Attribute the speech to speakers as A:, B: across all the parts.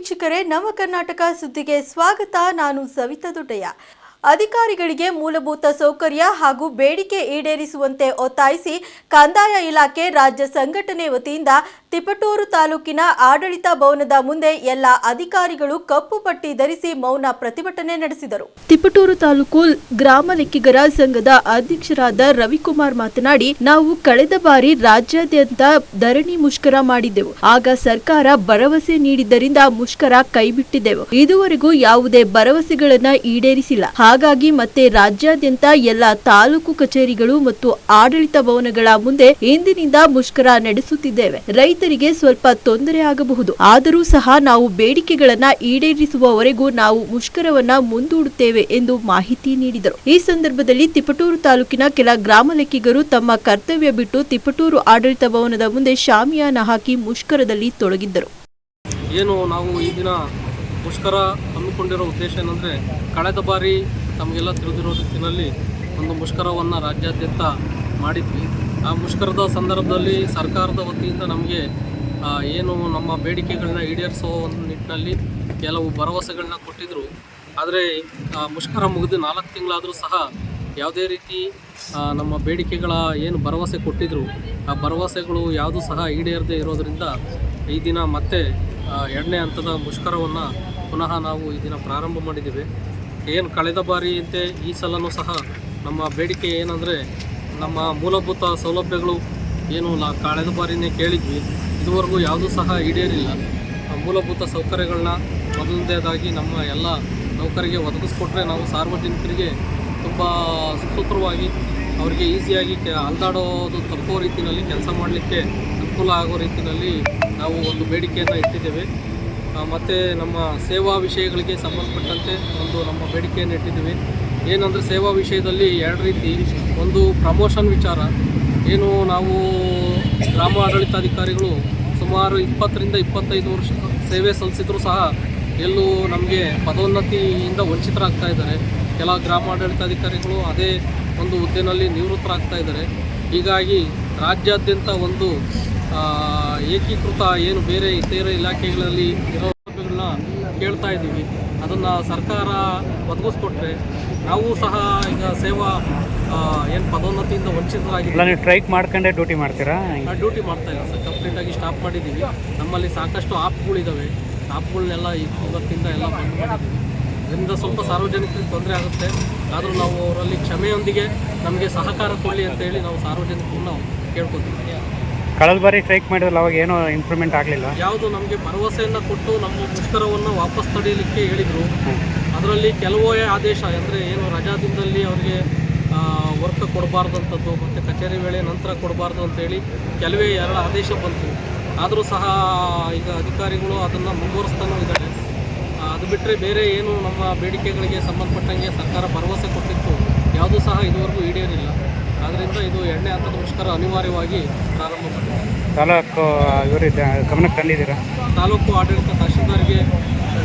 A: ವೀಕ್ಷಕರೇ ನವ ಕರ್ನಾಟಕ ಸುದ್ದಿಗೆ ಸ್ವಾಗತ. ನಾನು ಸವಿತಾ ದೊಡ್ಡಯ್ಯ. ಅಧಿಕಾರಿಗಳಿಗೆ ಮೂಲಭೂತ ಸೌಕರ್ಯ ಹಾಗೂ ಬೇಡಿಕೆ ಈಡೇರಿಸುವಂತೆ ಒತ್ತಾಯಿಸಿ ಕಂದಾಯ ಇಲಾಖೆ ರಾಜ್ಯ ಸಂಘಟನೆ ವತಿಯಿಂದ ತಿಪಟೂರು ತಾಲೂಕಿನ ಆಡಳಿತ ಭವನದ ಮುಂದೆ ಎಲ್ಲ ಅಧಿಕಾರಿಗಳು ಕಪ್ಪು ಪಟ್ಟಿ ಧರಿಸಿ ಮೌನ ಪ್ರತಿಭಟನೆ ನಡೆಸಿದರು. ತಿಪಟೂರು ತಾಲೂಕು ಗ್ರಾಮ ಲೆಕ್ಕಿಗರ ಸಂಘದ ಅಧ್ಯಕ್ಷರಾದ ರವಿಕುಮಾರ್ ಮಾತನಾಡಿ, ನಾವು ಕಳೆದ ಬಾರಿ ರಾಜ್ಯಾದ್ಯಂತ ಧರಣಿ ಮುಷ್ಕರ ಮಾಡಿದ್ದೆವು. ಆಗ ಸರ್ಕಾರ ಭರವಸೆ ನೀಡಿದ್ದರಿಂದ ಮುಷ್ಕರ ಕೈಬಿಟ್ಟಿದ್ದೆವು. ಇದುವರೆಗೂ ಯಾವುದೇ ಭರವಸೆಗಳನ್ನ ಈಡೇರಿಸಿಲ್ಲ. ಹಾಗಾಗಿ ಮತ್ತೆ ರಾಜ್ಯಾದ್ಯಂತ ಎಲ್ಲ ತಾಲೂಕು ಕಚೇರಿಗಳು ಮತ್ತು ಆಡಳಿತ ಭವನಗಳ ಮುಂದೆ ಇಂದಿನಿಂದ ಮುಷ್ಕರ ನಡೆಸುತ್ತಿದ್ದೇವೆ. ರೈತರಿಗೆ ಸ್ವಲ್ಪ ತೊಂದರೆ ಆಗಬಹುದು. ಆದರೂ ಸಹ ನಾವು ಬೇಡಿಕೆಗಳನ್ನ ಈಡೇರಿಸುವವರೆಗೂ ನಾವು ಮುಷ್ಕರವನ್ನ ಮುಂದೂಡುತ್ತೇವೆ ಎಂದು ಮಾಹಿತಿ ನೀಡಿದರು. ಈ ಸಂದರ್ಭದಲ್ಲಿ ತಿಪಟೂರು ತಾಲೂಕಿನ ಕೆಲ ಗ್ರಾಮ ಲೆಕ್ಕಿಗರು ತಮ್ಮ ಕರ್ತವ್ಯ ಬಿಟ್ಟು ತಿಪಟೂರು ಆಡಳಿತ ಭವನದ ಮುಂದೆ ಶಾಮಿಯಾನ ಹಾಕಿ ಮುಷ್ಕರದಲ್ಲಿ ತೊಡಗಿದ್ದರು.
B: ಏನು ನಾವು ಈ ದಿನ ಮುಷ್ಕರ ಹಮ್ಮಿಕೊಂಡಿರೋ ಉದ್ದೇಶ ಏನಂದ್ರೆ, ಕಳೆದ ಬಾರಿ ತಮಗೆಲ್ಲ ತಿಳಿದಿರೋ ಒಂದು ಮುಷ್ಕರವನ್ನು ರಾಜ್ಯಾದ್ಯಂತ ಮಾಡಿದ್ವಿ. ಆ ಮುಷ್ಕರದ ಸಂದರ್ಭದಲ್ಲಿ ಸರ್ಕಾರದ ವತಿಯಿಂದ ನಮಗೆ ಏನು ನಮ್ಮ ಬೇಡಿಕೆಗಳನ್ನ ಈಡೇರಿಸೋ ಒಂದು ನಿಟ್ಟಿನಲ್ಲಿ ಕೆಲವು ಭರವಸೆಗಳನ್ನ ಕೊಟ್ಟಿದ್ದರು ಆದರೆ ಮುಷ್ಕರ ಮುಗಿದು ನಾಲ್ಕು ತಿಂಗಳಾದರೂ ಸಹ ಯಾವುದೇ ರೀತಿ ನಮ್ಮ ಬೇಡಿಕೆಗಳ ಏನು ಭರವಸೆ ಕೊಟ್ಟಿದ್ದರು ಆ ಭರವಸೆಗಳು ಯಾವುದೂ ಸಹ ಈಡೇರದೇ ಇರೋದರಿಂದ ಈ ದಿನ ಮತ್ತೆ ಎರಡನೇ ಹಂತದ ಮುಷ್ಕರವನ್ನು ಪುನಃ ನಾವು ಈ ದಿನ ಪ್ರಾರಂಭ ಮಾಡಿದ್ದೇವೆ. ಏನು ಕಳೆದ ಬಾರಿಯಂತೆ ಈ ಸಲನೂ ಸಹ ನಮ್ಮ ಬೇಡಿಕೆ ಏನಂದರೆ ನಮ್ಮ ಮೂಲಭೂತ ಸೌಲಭ್ಯಗಳು ಏನು ನಾ ಕಳೆದ ಬಾರಿನೇ ಕೇಳಿದ್ವಿ, ಇದುವರೆಗೂ ಯಾವುದೂ ಸಹ ಈಡೇರಿಲ್ಲ. ಮೂಲಭೂತ ಸೌಕರ್ಯಗಳನ್ನ ಮೊದಲನೇದಾಗಿ ನಮ್ಮ ಎಲ್ಲ ನೌಕರಿಗೆ ಒದಗಿಸ್ಕೊಟ್ರೆ ನಾವು ಸಾರ್ವಜನಿಕರಿಗೆ ತುಂಬ ಸುಸೂತ್ರವಾಗಿ ಅವರಿಗೆ ಈಸಿಯಾಗಿ ಕೆ ಅಲ್ದಾಡೋದು ತಪ್ಪೋ ರೀತಿಯಲ್ಲಿ ಕೆಲಸ ಮಾಡಲಿಕ್ಕೆ ಅನುಕೂಲ ಆಗೋ ರೀತಿಯಲ್ಲಿ ನಾವು ಒಂದು ಬೇಡಿಕೆಯನ್ನು ಇಟ್ಟಿದ್ದೇವೆ. ಮತ್ತು ನಮ್ಮ ಸೇವಾ ವಿಷಯಗಳಿಗೆ ಸಂಬಂಧಪಟ್ಟಂತೆ ಒಂದು ನಮ್ಮ ಬೇಡಿಕೆಯನ್ನು ಇಟ್ಟಿದ್ದೀವಿ. ಏನಂದರೆ ಸೇವಾ ವಿಷಯದಲ್ಲಿ ಎರಡು ರೀತಿ. ಒಂದು ಪ್ರಮೋಷನ್ ವಿಚಾರ. ಏನು ನಾವು ಗ್ರಾಮ ಆಡಳಿತಾಧಿಕಾರಿಗಳು ಸುಮಾರು ಇಪ್ಪತ್ತರಿಂದ ಇಪ್ಪತ್ತೈದು ವರ್ಷ ಸೇವೆ ಸಲ್ಲಿಸಿದರೂ ಸಹ ಎಲ್ಲೂ ನಮಗೆ ಪದೋನ್ನತಿಯಿಂದ ವಂಚಿತರಾಗ್ತಾ ಇದ್ದಾರೆ. ಕೆಲ ಗ್ರಾಮ ಆಡಳಿತಾಧಿಕಾರಿಗಳು ಅದೇ ಒಂದು ಹುದ್ದೆನಲ್ಲಿ ನಿವೃತ್ತರಾಗ್ತಾ ಇದ್ದಾರೆ. ಹೀಗಾಗಿ ರಾಜ್ಯಾದ್ಯಂತ ಒಂದು ಏಕೀಕೃತ ಏನು ಬೇರೆ ಇತರ ಇಲಾಖೆಗಳಲ್ಲಿ ಇರೋ ಕೇಳ್ತಾ ಇದ್ದೀವಿ. ಅದನ್ನು ಸರ್ಕಾರ ಒದಗಿಸ್ಕೊಟ್ರೆ ನಾವು ಸಹ ಈಗ ಸೇವಾ ಏನು ಪದೋನ್ನತಿಯಿಂದ
C: ವಂಚಿತರಾಗಿಲ್ಲ ನೀವು ಸ್ಟ್ರೈಕ್ ಮಾಡ್ಕೊಂಡೇ ಡ್ಯೂಟಿ ಮಾಡ್ತೀರಾ?
B: ಡ್ಯೂಟಿ ಮಾಡ್ತಾ ಇಲ್ಲ ಸರ್ ಕಂಪ್ಲೀಟಾಗಿ ಸ್ಟಾಪ್ ಮಾಡಿದ್ದೀವಿ. ನಮ್ಮಲ್ಲಿ ಸಾಕಷ್ಟು ಆ್ಯಪ್ಗಳಿದ್ದಾವೆ ಆ್ಯಪ್ಗಳನ್ನೆಲ್ಲ ಇವತ್ತಿಂದ ಎಲ್ಲ ಬಂದ್ ಮಾಡಿದ್ದೀವಿ. ಇದರಿಂದ ಸ್ವಲ್ಪ ಸಾರ್ವಜನಿಕರಿಗೆ ತೊಂದರೆ ಆಗುತ್ತೆ. ಆದರೂ ನಾವು ಅವರಲ್ಲಿ ಕ್ಷಮೆಯೊಂದಿಗೆ ನಮಗೆ ಸಹಕಾರ ಕೊಡಲಿ ಅಂತೇಳಿ ನಾವು ಸಾರ್ವಜನಿಕರನ್ನ ಕೇಳ್ಕೊತೀವಿ.
C: ಕಳೆದ ಬಾರಿ ಸ್ಟ್ರೈಕ್ ಮಾಡಿದ್ರಲ್ಲ ಅವಾಗ ಏನೋ ಇಂಪ್ರೂವ್ಮೆಂಟ್ ಆಗಲಿಲ್ಲ.
B: ಯಾವುದು ನಮಗೆ ಭರವಸೆಯನ್ನು ಕೊಟ್ಟು ನಮ್ಮ ಮುಷ್ಕರವನ್ನು ವಾಪಸ್ ತಡೆಯಲಿಕ್ಕೆ ಹೇಳಿದರು. ಅದರಲ್ಲಿ ಕೆಲವೇ ಆದೇಶ ಅಂದರೆ ಏನು ರಜಾದಿಂದಲ್ಲಿ ಅವರಿಗೆ ವರ್ಕ್ ಕೊಡಬಾರ್ದಂಥದ್ದು ಮತ್ತು ಕಚೇರಿ ವೇಳೆ ನಂತರ ಕೊಡಬಾರ್ದು ಅಂತೇಳಿ ಕೆಲವೇ ಎರಡು ಆದೇಶ ಬಂತು. ಆದರೂ ಸಹ ಈಗ ಅಧಿಕಾರಿಗಳು ಅದನ್ನು ಮುಂದುವರಿಸ್ತಾನೂ ಇದ್ದಾರೆ. ಅದು ಬಿಟ್ಟರೆ ಬೇರೆ ಏನು ನಮ್ಮ ಬೇಡಿಕೆಗಳಿಗೆ ಸಂಬಂಧಪಟ್ಟಂಗೆ ಸರ್ಕಾರ ಭರವಸೆ ಕೊಟ್ಟಿತ್ತು. ಯಾವುದೂ ಸಹ ಇದುವರೆಗೂ ಈಡೇರಿಲ್ಲ. ಆದ್ದರಿಂದ ಇದು ಎರಡನೇ ಹಂತದ ಮುಷ್ಕರ ಅನಿವಾರ್ಯವಾಗಿ ಪ್ರಾರಂಭ
C: ತಾಲೂಕು ಇವರು ಗಮನಕ್ಕೆ ತಂದಿದ್ದೀರಾ?
B: ತಾಲೂಕು ಆಡಳಿತ ತಹಶೀಲ್ದಾರ್ಗೆ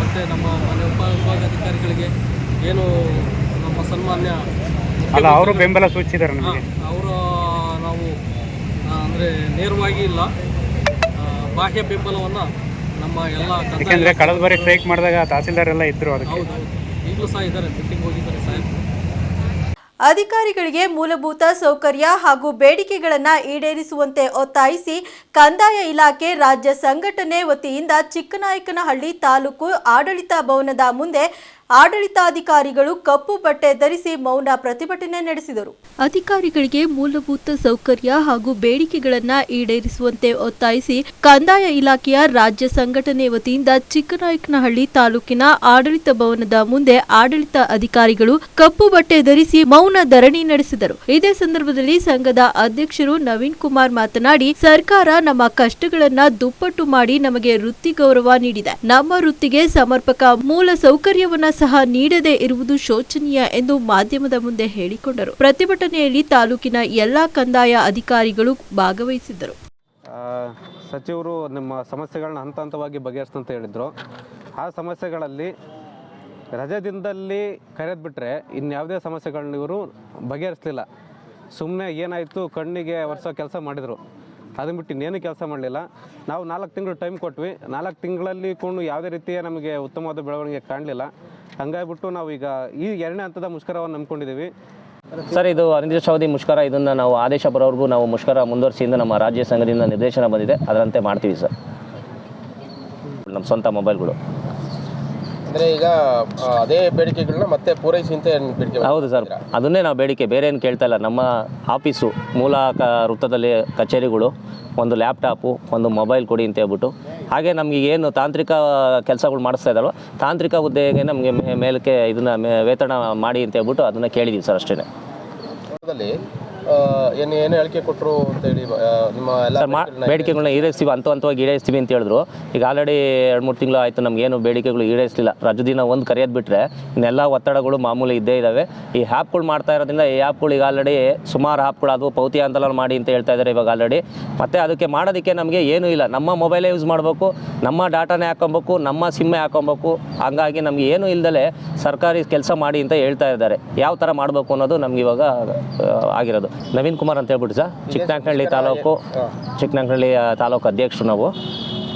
B: ಮತ್ತು ನಮ್ಮ ಮನೆ ಉಪ ವಿಭಾಗಾಧಿಕಾರಿಗಳಿಗೆ ಏನು ನಮ್ಮ ಸನ್ಮಾನ್ಯ
C: ಅಲ್ಲ ಅವರು ಬೆಂಬಲ ಸೂಚಿಸಿದ್ದಾರೆ ನಮಗೆ.
B: ಅವರು ನಾವು ಅಂದರೆ ನೇರವಾಗಿ ಇಲ್ಲ ಬಾಹ್ಯ ಬೆಂಬಲವನ್ನು ನಮ್ಮ ಎಲ್ಲ
C: ಯಾಕೆಂದರೆ ಕಳೆದ ಬಾರಿ ಸ್ಟ್ರೈಕ್ ಮಾಡಿದಾಗ ತಹಸೀಲ್ದಾರ್ ಎಲ್ಲ ಇದ್ದರು ಅದಕ್ಕೆ.
B: ಹೌದು ಈಗಲೂ ಸಹ ಇದ್ದಾರೆ ಮೀಟಿಂಗ್ ಹೋಗಿದ್ದಾರೆ.
A: ಅಧಿಕಾರಿಗಳಿಗೆ ಮೂಲಭೂತ ಸೌಕರ್ಯ ಹಾಗೂ ಬೇಡಿಕೆಗಳನ್ನು ಈಡೇರಿಸುವಂತೆ ಒತ್ತಾಯಿಸಿ ಕಂದಾಯ ಇಲಾಖೆ ರಾಜ್ಯ ಸಂಘಟನೆ ವತಿಯಿಂದ ಚಿಕ್ಕನಾಯಕನಹಳ್ಳಿ ತಾಲೂಕು ಆಡಳಿತ ಭವನದ ಮುಂದೆ ಆಡಳಿತಾಧಿಕಾರಿಗಳು ಕಪ್ಪು ಬಟ್ಟೆ ಧರಿಸಿ ಮೌನ ಪ್ರತಿಭಟನೆ ನಡೆಸಿದರು. ಅಧಿಕಾರಿಗಳಿಗೆ ಮೂಲಭೂತ ಸೌಕರ್ಯ ಹಾಗೂ ಬೇಡಿಕೆಗಳನ್ನು ಈಡೇರಿಸುವಂತೆ ಒತ್ತಾಯಿಸಿ ಕಂದಾಯ ಇಲಾಖೆಯ ರಾಜ್ಯ ಸಂಘಟನೆ ವತಿಯಿಂದ ಚಿಕ್ಕನಾಯಕನಹಳ್ಳಿ ತಾಲೂಕಿನ ಆಡಳಿತ ಭವನದ ಮುಂದೆ ಆಡಳಿತ ಅಧಿಕಾರಿಗಳು ಕಪ್ಪು ಬಟ್ಟೆ ಧರಿಸಿ ಮೌನ ಧರಣಿ ನಡೆಸಿದರು. ಇದೇ ಸಂದರ್ಭದಲ್ಲಿ ಸಂಘದ ಅಧ್ಯಕ್ಷರು ನವೀನ್ ಕುಮಾರ್ ಮಾತನಾಡಿ, ಸರ್ಕಾರ ನಮ್ಮ ಕಷ್ಟಗಳನ್ನ ದುಪ್ಪಟ್ಟು ಮಾಡಿ ನಮಗೆ ವೃತ್ತಿ ಗೌರವ ನೀಡಿದೆ. ನಮ್ಮ ವೃತ್ತಿಗೆ ಸಮರ್ಪಕ ಮೂಲ ಸೌಕರ್ಯವನ್ನ ಸಹ ನೀಡದೇ ಇರುವುದು ಶೋಚನೀಯ ಎಂದು ಮಾಧ್ಯಮದ ಮುಂದೆ ಹೇಳಿಕೊಂಡರು. ಪ್ರತಿಭಟನೆಯಲ್ಲಿ ತಾಲೂಕಿನ ಎಲ್ಲಾ ಕಂದಾಯ ಅಧಿಕಾರಿಗಳು ಭಾಗವಹಿಸಿದ್ದರು.
D: ಸಚಿವರು ನಿಮ್ಮ ಸಮಸ್ಯೆಗಳನ್ನ ಹಂತ ಹಂತವಾಗಿ ಬಗೆಹರಿಸ್ತಂತ ಹೇಳಿದರು. ಆ ಸಮಸ್ಯೆಗಳಲ್ಲಿ ರಜೆ ದಿನದಲ್ಲಿ ಕರೆದ್ಬಿಟ್ರೆ ಇನ್ಯಾವುದೇ ಸಮಸ್ಯೆಗಳನ್ನ ಇವರು ಬಗೆಹರಿಸಲಿಲ್ಲ. ಸುಮ್ಮನೆ ಏನಾಯಿತು ಕಣ್ಣಿಗೆ ವರ್ಷ ಕೆಲಸ ಮಾಡಿದರು. ಅದನ್ನ ಬಿಟ್ಟು ಇನ್ನೇನು ಕೆಲಸ ಮಾಡಲಿಲ್ಲ. ನಾವು ನಾಲ್ಕು ತಿಂಗಳು ಟೈಮ್ ಕೊಟ್ವಿ. ನಾಲ್ಕು ತಿಂಗಳಲ್ಲಿ ಕೊಂಡು ಯಾವುದೇ ರೀತಿಯ ನಮಗೆ ಉತ್ತಮವಾದ ಬೆಳವಣಿಗೆ ಕಾಣಲಿಲ್ಲ. ಹಂಗಾಗ್ಬಿಟ್ಟು ನಾವು ಈಗ ಈ ಎರಡನೇ ಹಂತದ ಮುಷ್ಕರವನ್ನು ನಂಬ್ಕೊಂಡಿದ್ದೀವಿ.
E: ಸರ್, ಇದು ಅನಿರ್ದಿಷ್ಟಾವಧಿ ಮುಷ್ಕರ. ಇದನ್ನು ನಾವು ಆದೇಶ ಬರೋವರೆಗೂ ನಾವು ಮುಷ್ಕರ ಮುಂದುವರಿಸಿಯಿಂದ ನಮ್ಮ ರಾಜ್ಯ ಸಂಘದಿಂದ ನಿರ್ದೇಶನ ಬಂದಿದೆ. ಅದರಂತೆ ಮಾಡ್ತೀವಿ ಸರ್. ನಮ್ಮ ಸ್ವಂತ ಮೊಬೈಲ್ಗಳು
F: ಅಂದ್ರೆ ಈಗ ಅದೇ ಬೇಡಿಕೆಗಳನ್ನ ಮತ್ತೆ ಪೂರೈಸಿ ಅಂತ ಬೇಡಿಕೆ
E: ಹೌದು ಸರ್. ಅದನ್ನೇ ನಾವು ಬೇಡಿಕೆ. ಬೇರೆ ಏನು ಕೇಳ್ತಾ ಇಲ್ಲ. ನಮ್ಮ ಆಫೀಸು ಮೂಲ ಕ ವೃತ್ತದಲ್ಲಿ ಕಚೇರಿಗಳು ಒಂದು ಲ್ಯಾಪ್ಟಾಪು ಒಂದು ಮೊಬೈಲ್ ಕೊಡಿ ಅಂತ ಹೇಳ್ಬಿಟ್ಟು. ಹಾಗೆ ನಮಗೆ ಏನು ತಾಂತ್ರಿಕ ಕೆಲಸಗಳು ಮಾಡಿಸ್ತಾ ಇದ್ದಾರೋ ತಾಂತ್ರಿಕ ಹುದ್ದೆಗೆ ನಮಗೆ ಮೇ- ಮೇಲಕ್ಕೆ ಇದನ್ನ ಮೇ- ವೇತನ ಮಾಡಿ ಅಂತ ಹೇಳ್ಬಿಟ್ಟು ಅದನ್ನು ಕೇಳಿದ್ದೀವಿ ಸರ್ ಅಷ್ಟೇ
F: ಏನ್ ಏನು ಹೇಳಿಕೆ ಕೊಟ್ಟರು ಅಂತ ಹೇಳಿ ಆ, ನಿಮ್ಮ ಎಲ್ಲ
E: ಸರ್ ಮಾ ಬೇಡಿಕೆಗಳನ್ನ ಈಡೇರಿಸ್ತೀವಿ ಹಂತ ಹಂತವಾಗಿ ಈಡೇರಿಸ್ತೀವಿ ಅಂತ ಹೇಳಿದ್ರು. ಈಗ ಆಲ್ರೆಡಿ ಎರಡು ಮೂರು ತಿಂಗಳು ಆಯಿತು ನಮಗೇನು ಬೇಡಿಕೆಗಳು ಈಡೇರಿಸಲಿಲ್ಲ. ರಜದಿನ ಒಂದು ಕರೆಯೋದು ಬಿಟ್ಟರೆ ಇನ್ನೆಲ್ಲ ಒತ್ತಡಗಳು ಮಾಮೂಲಿ ಇದ್ದೇ ಇದ್ದಾವೆ ಈ ಆ್ಯಪ್ಗಳು ಮಾಡ್ತಾ ಇರೋದ್ರಿಂದ ಈ ಆ್ಯಪ್ಗಳು ಈಗ ಆಲ್ರೆಡಿ ಸುಮಾರು ಆ್ಯಪ್ಗಳು ಅದು ಪೌತಿ ಆಂದೋಲನ ಮಾಡಿ ಅಂತ ಹೇಳ್ತಾ ಇದ್ದಾರೆ ಇವಾಗ ಆಲ್ರೆಡಿ ಮತ್ತು ಅದಕ್ಕೆ ಮಾಡೋದಕ್ಕೆ ನಮಗೆ ಏನೂ ಇಲ್ಲ. ನಮ್ಮ ಮೊಬೈಲೇ ಯೂಸ್ ಮಾಡಬೇಕು ನಮ್ಮ ಡಾಟಾನೇ ಹಾಕೊಬೇಕು ನಮ್ಮ ಸಿಮ್ಮೇ ಹಾಕೊಬೇಕು ಹಂಗಾಗಿ ನಮಗೆ ಏನೂ ಇಲ್ದಲೆ ಸರ್ಕಾರಿ ಕೆಲಸ ಮಾಡಿ ಅಂತ ಹೇಳ್ತಾ ಇದ್ದಾರೆ. ಯಾವ ಥರ ಮಾಡಬೇಕು ಅನ್ನೋದು ನಮ್ಗೆ ಇವಾಗ ಆಗಿರೋದು. ನವೀನ್ ಕುಮಾರ್ ಅಂತ ಹೇಳ್ಬಿಟ್ಟು ಸರ್. ಚಿಕ್ಕನಾಂಕನಹಳ್ಳಿ ತಾಲೂಕು ಚಿಕ್ಕನಾಂಕನಹಳ್ಳಿ ತಾಲೂಕು ಅಧ್ಯಕ್ಷರು ನಾವು.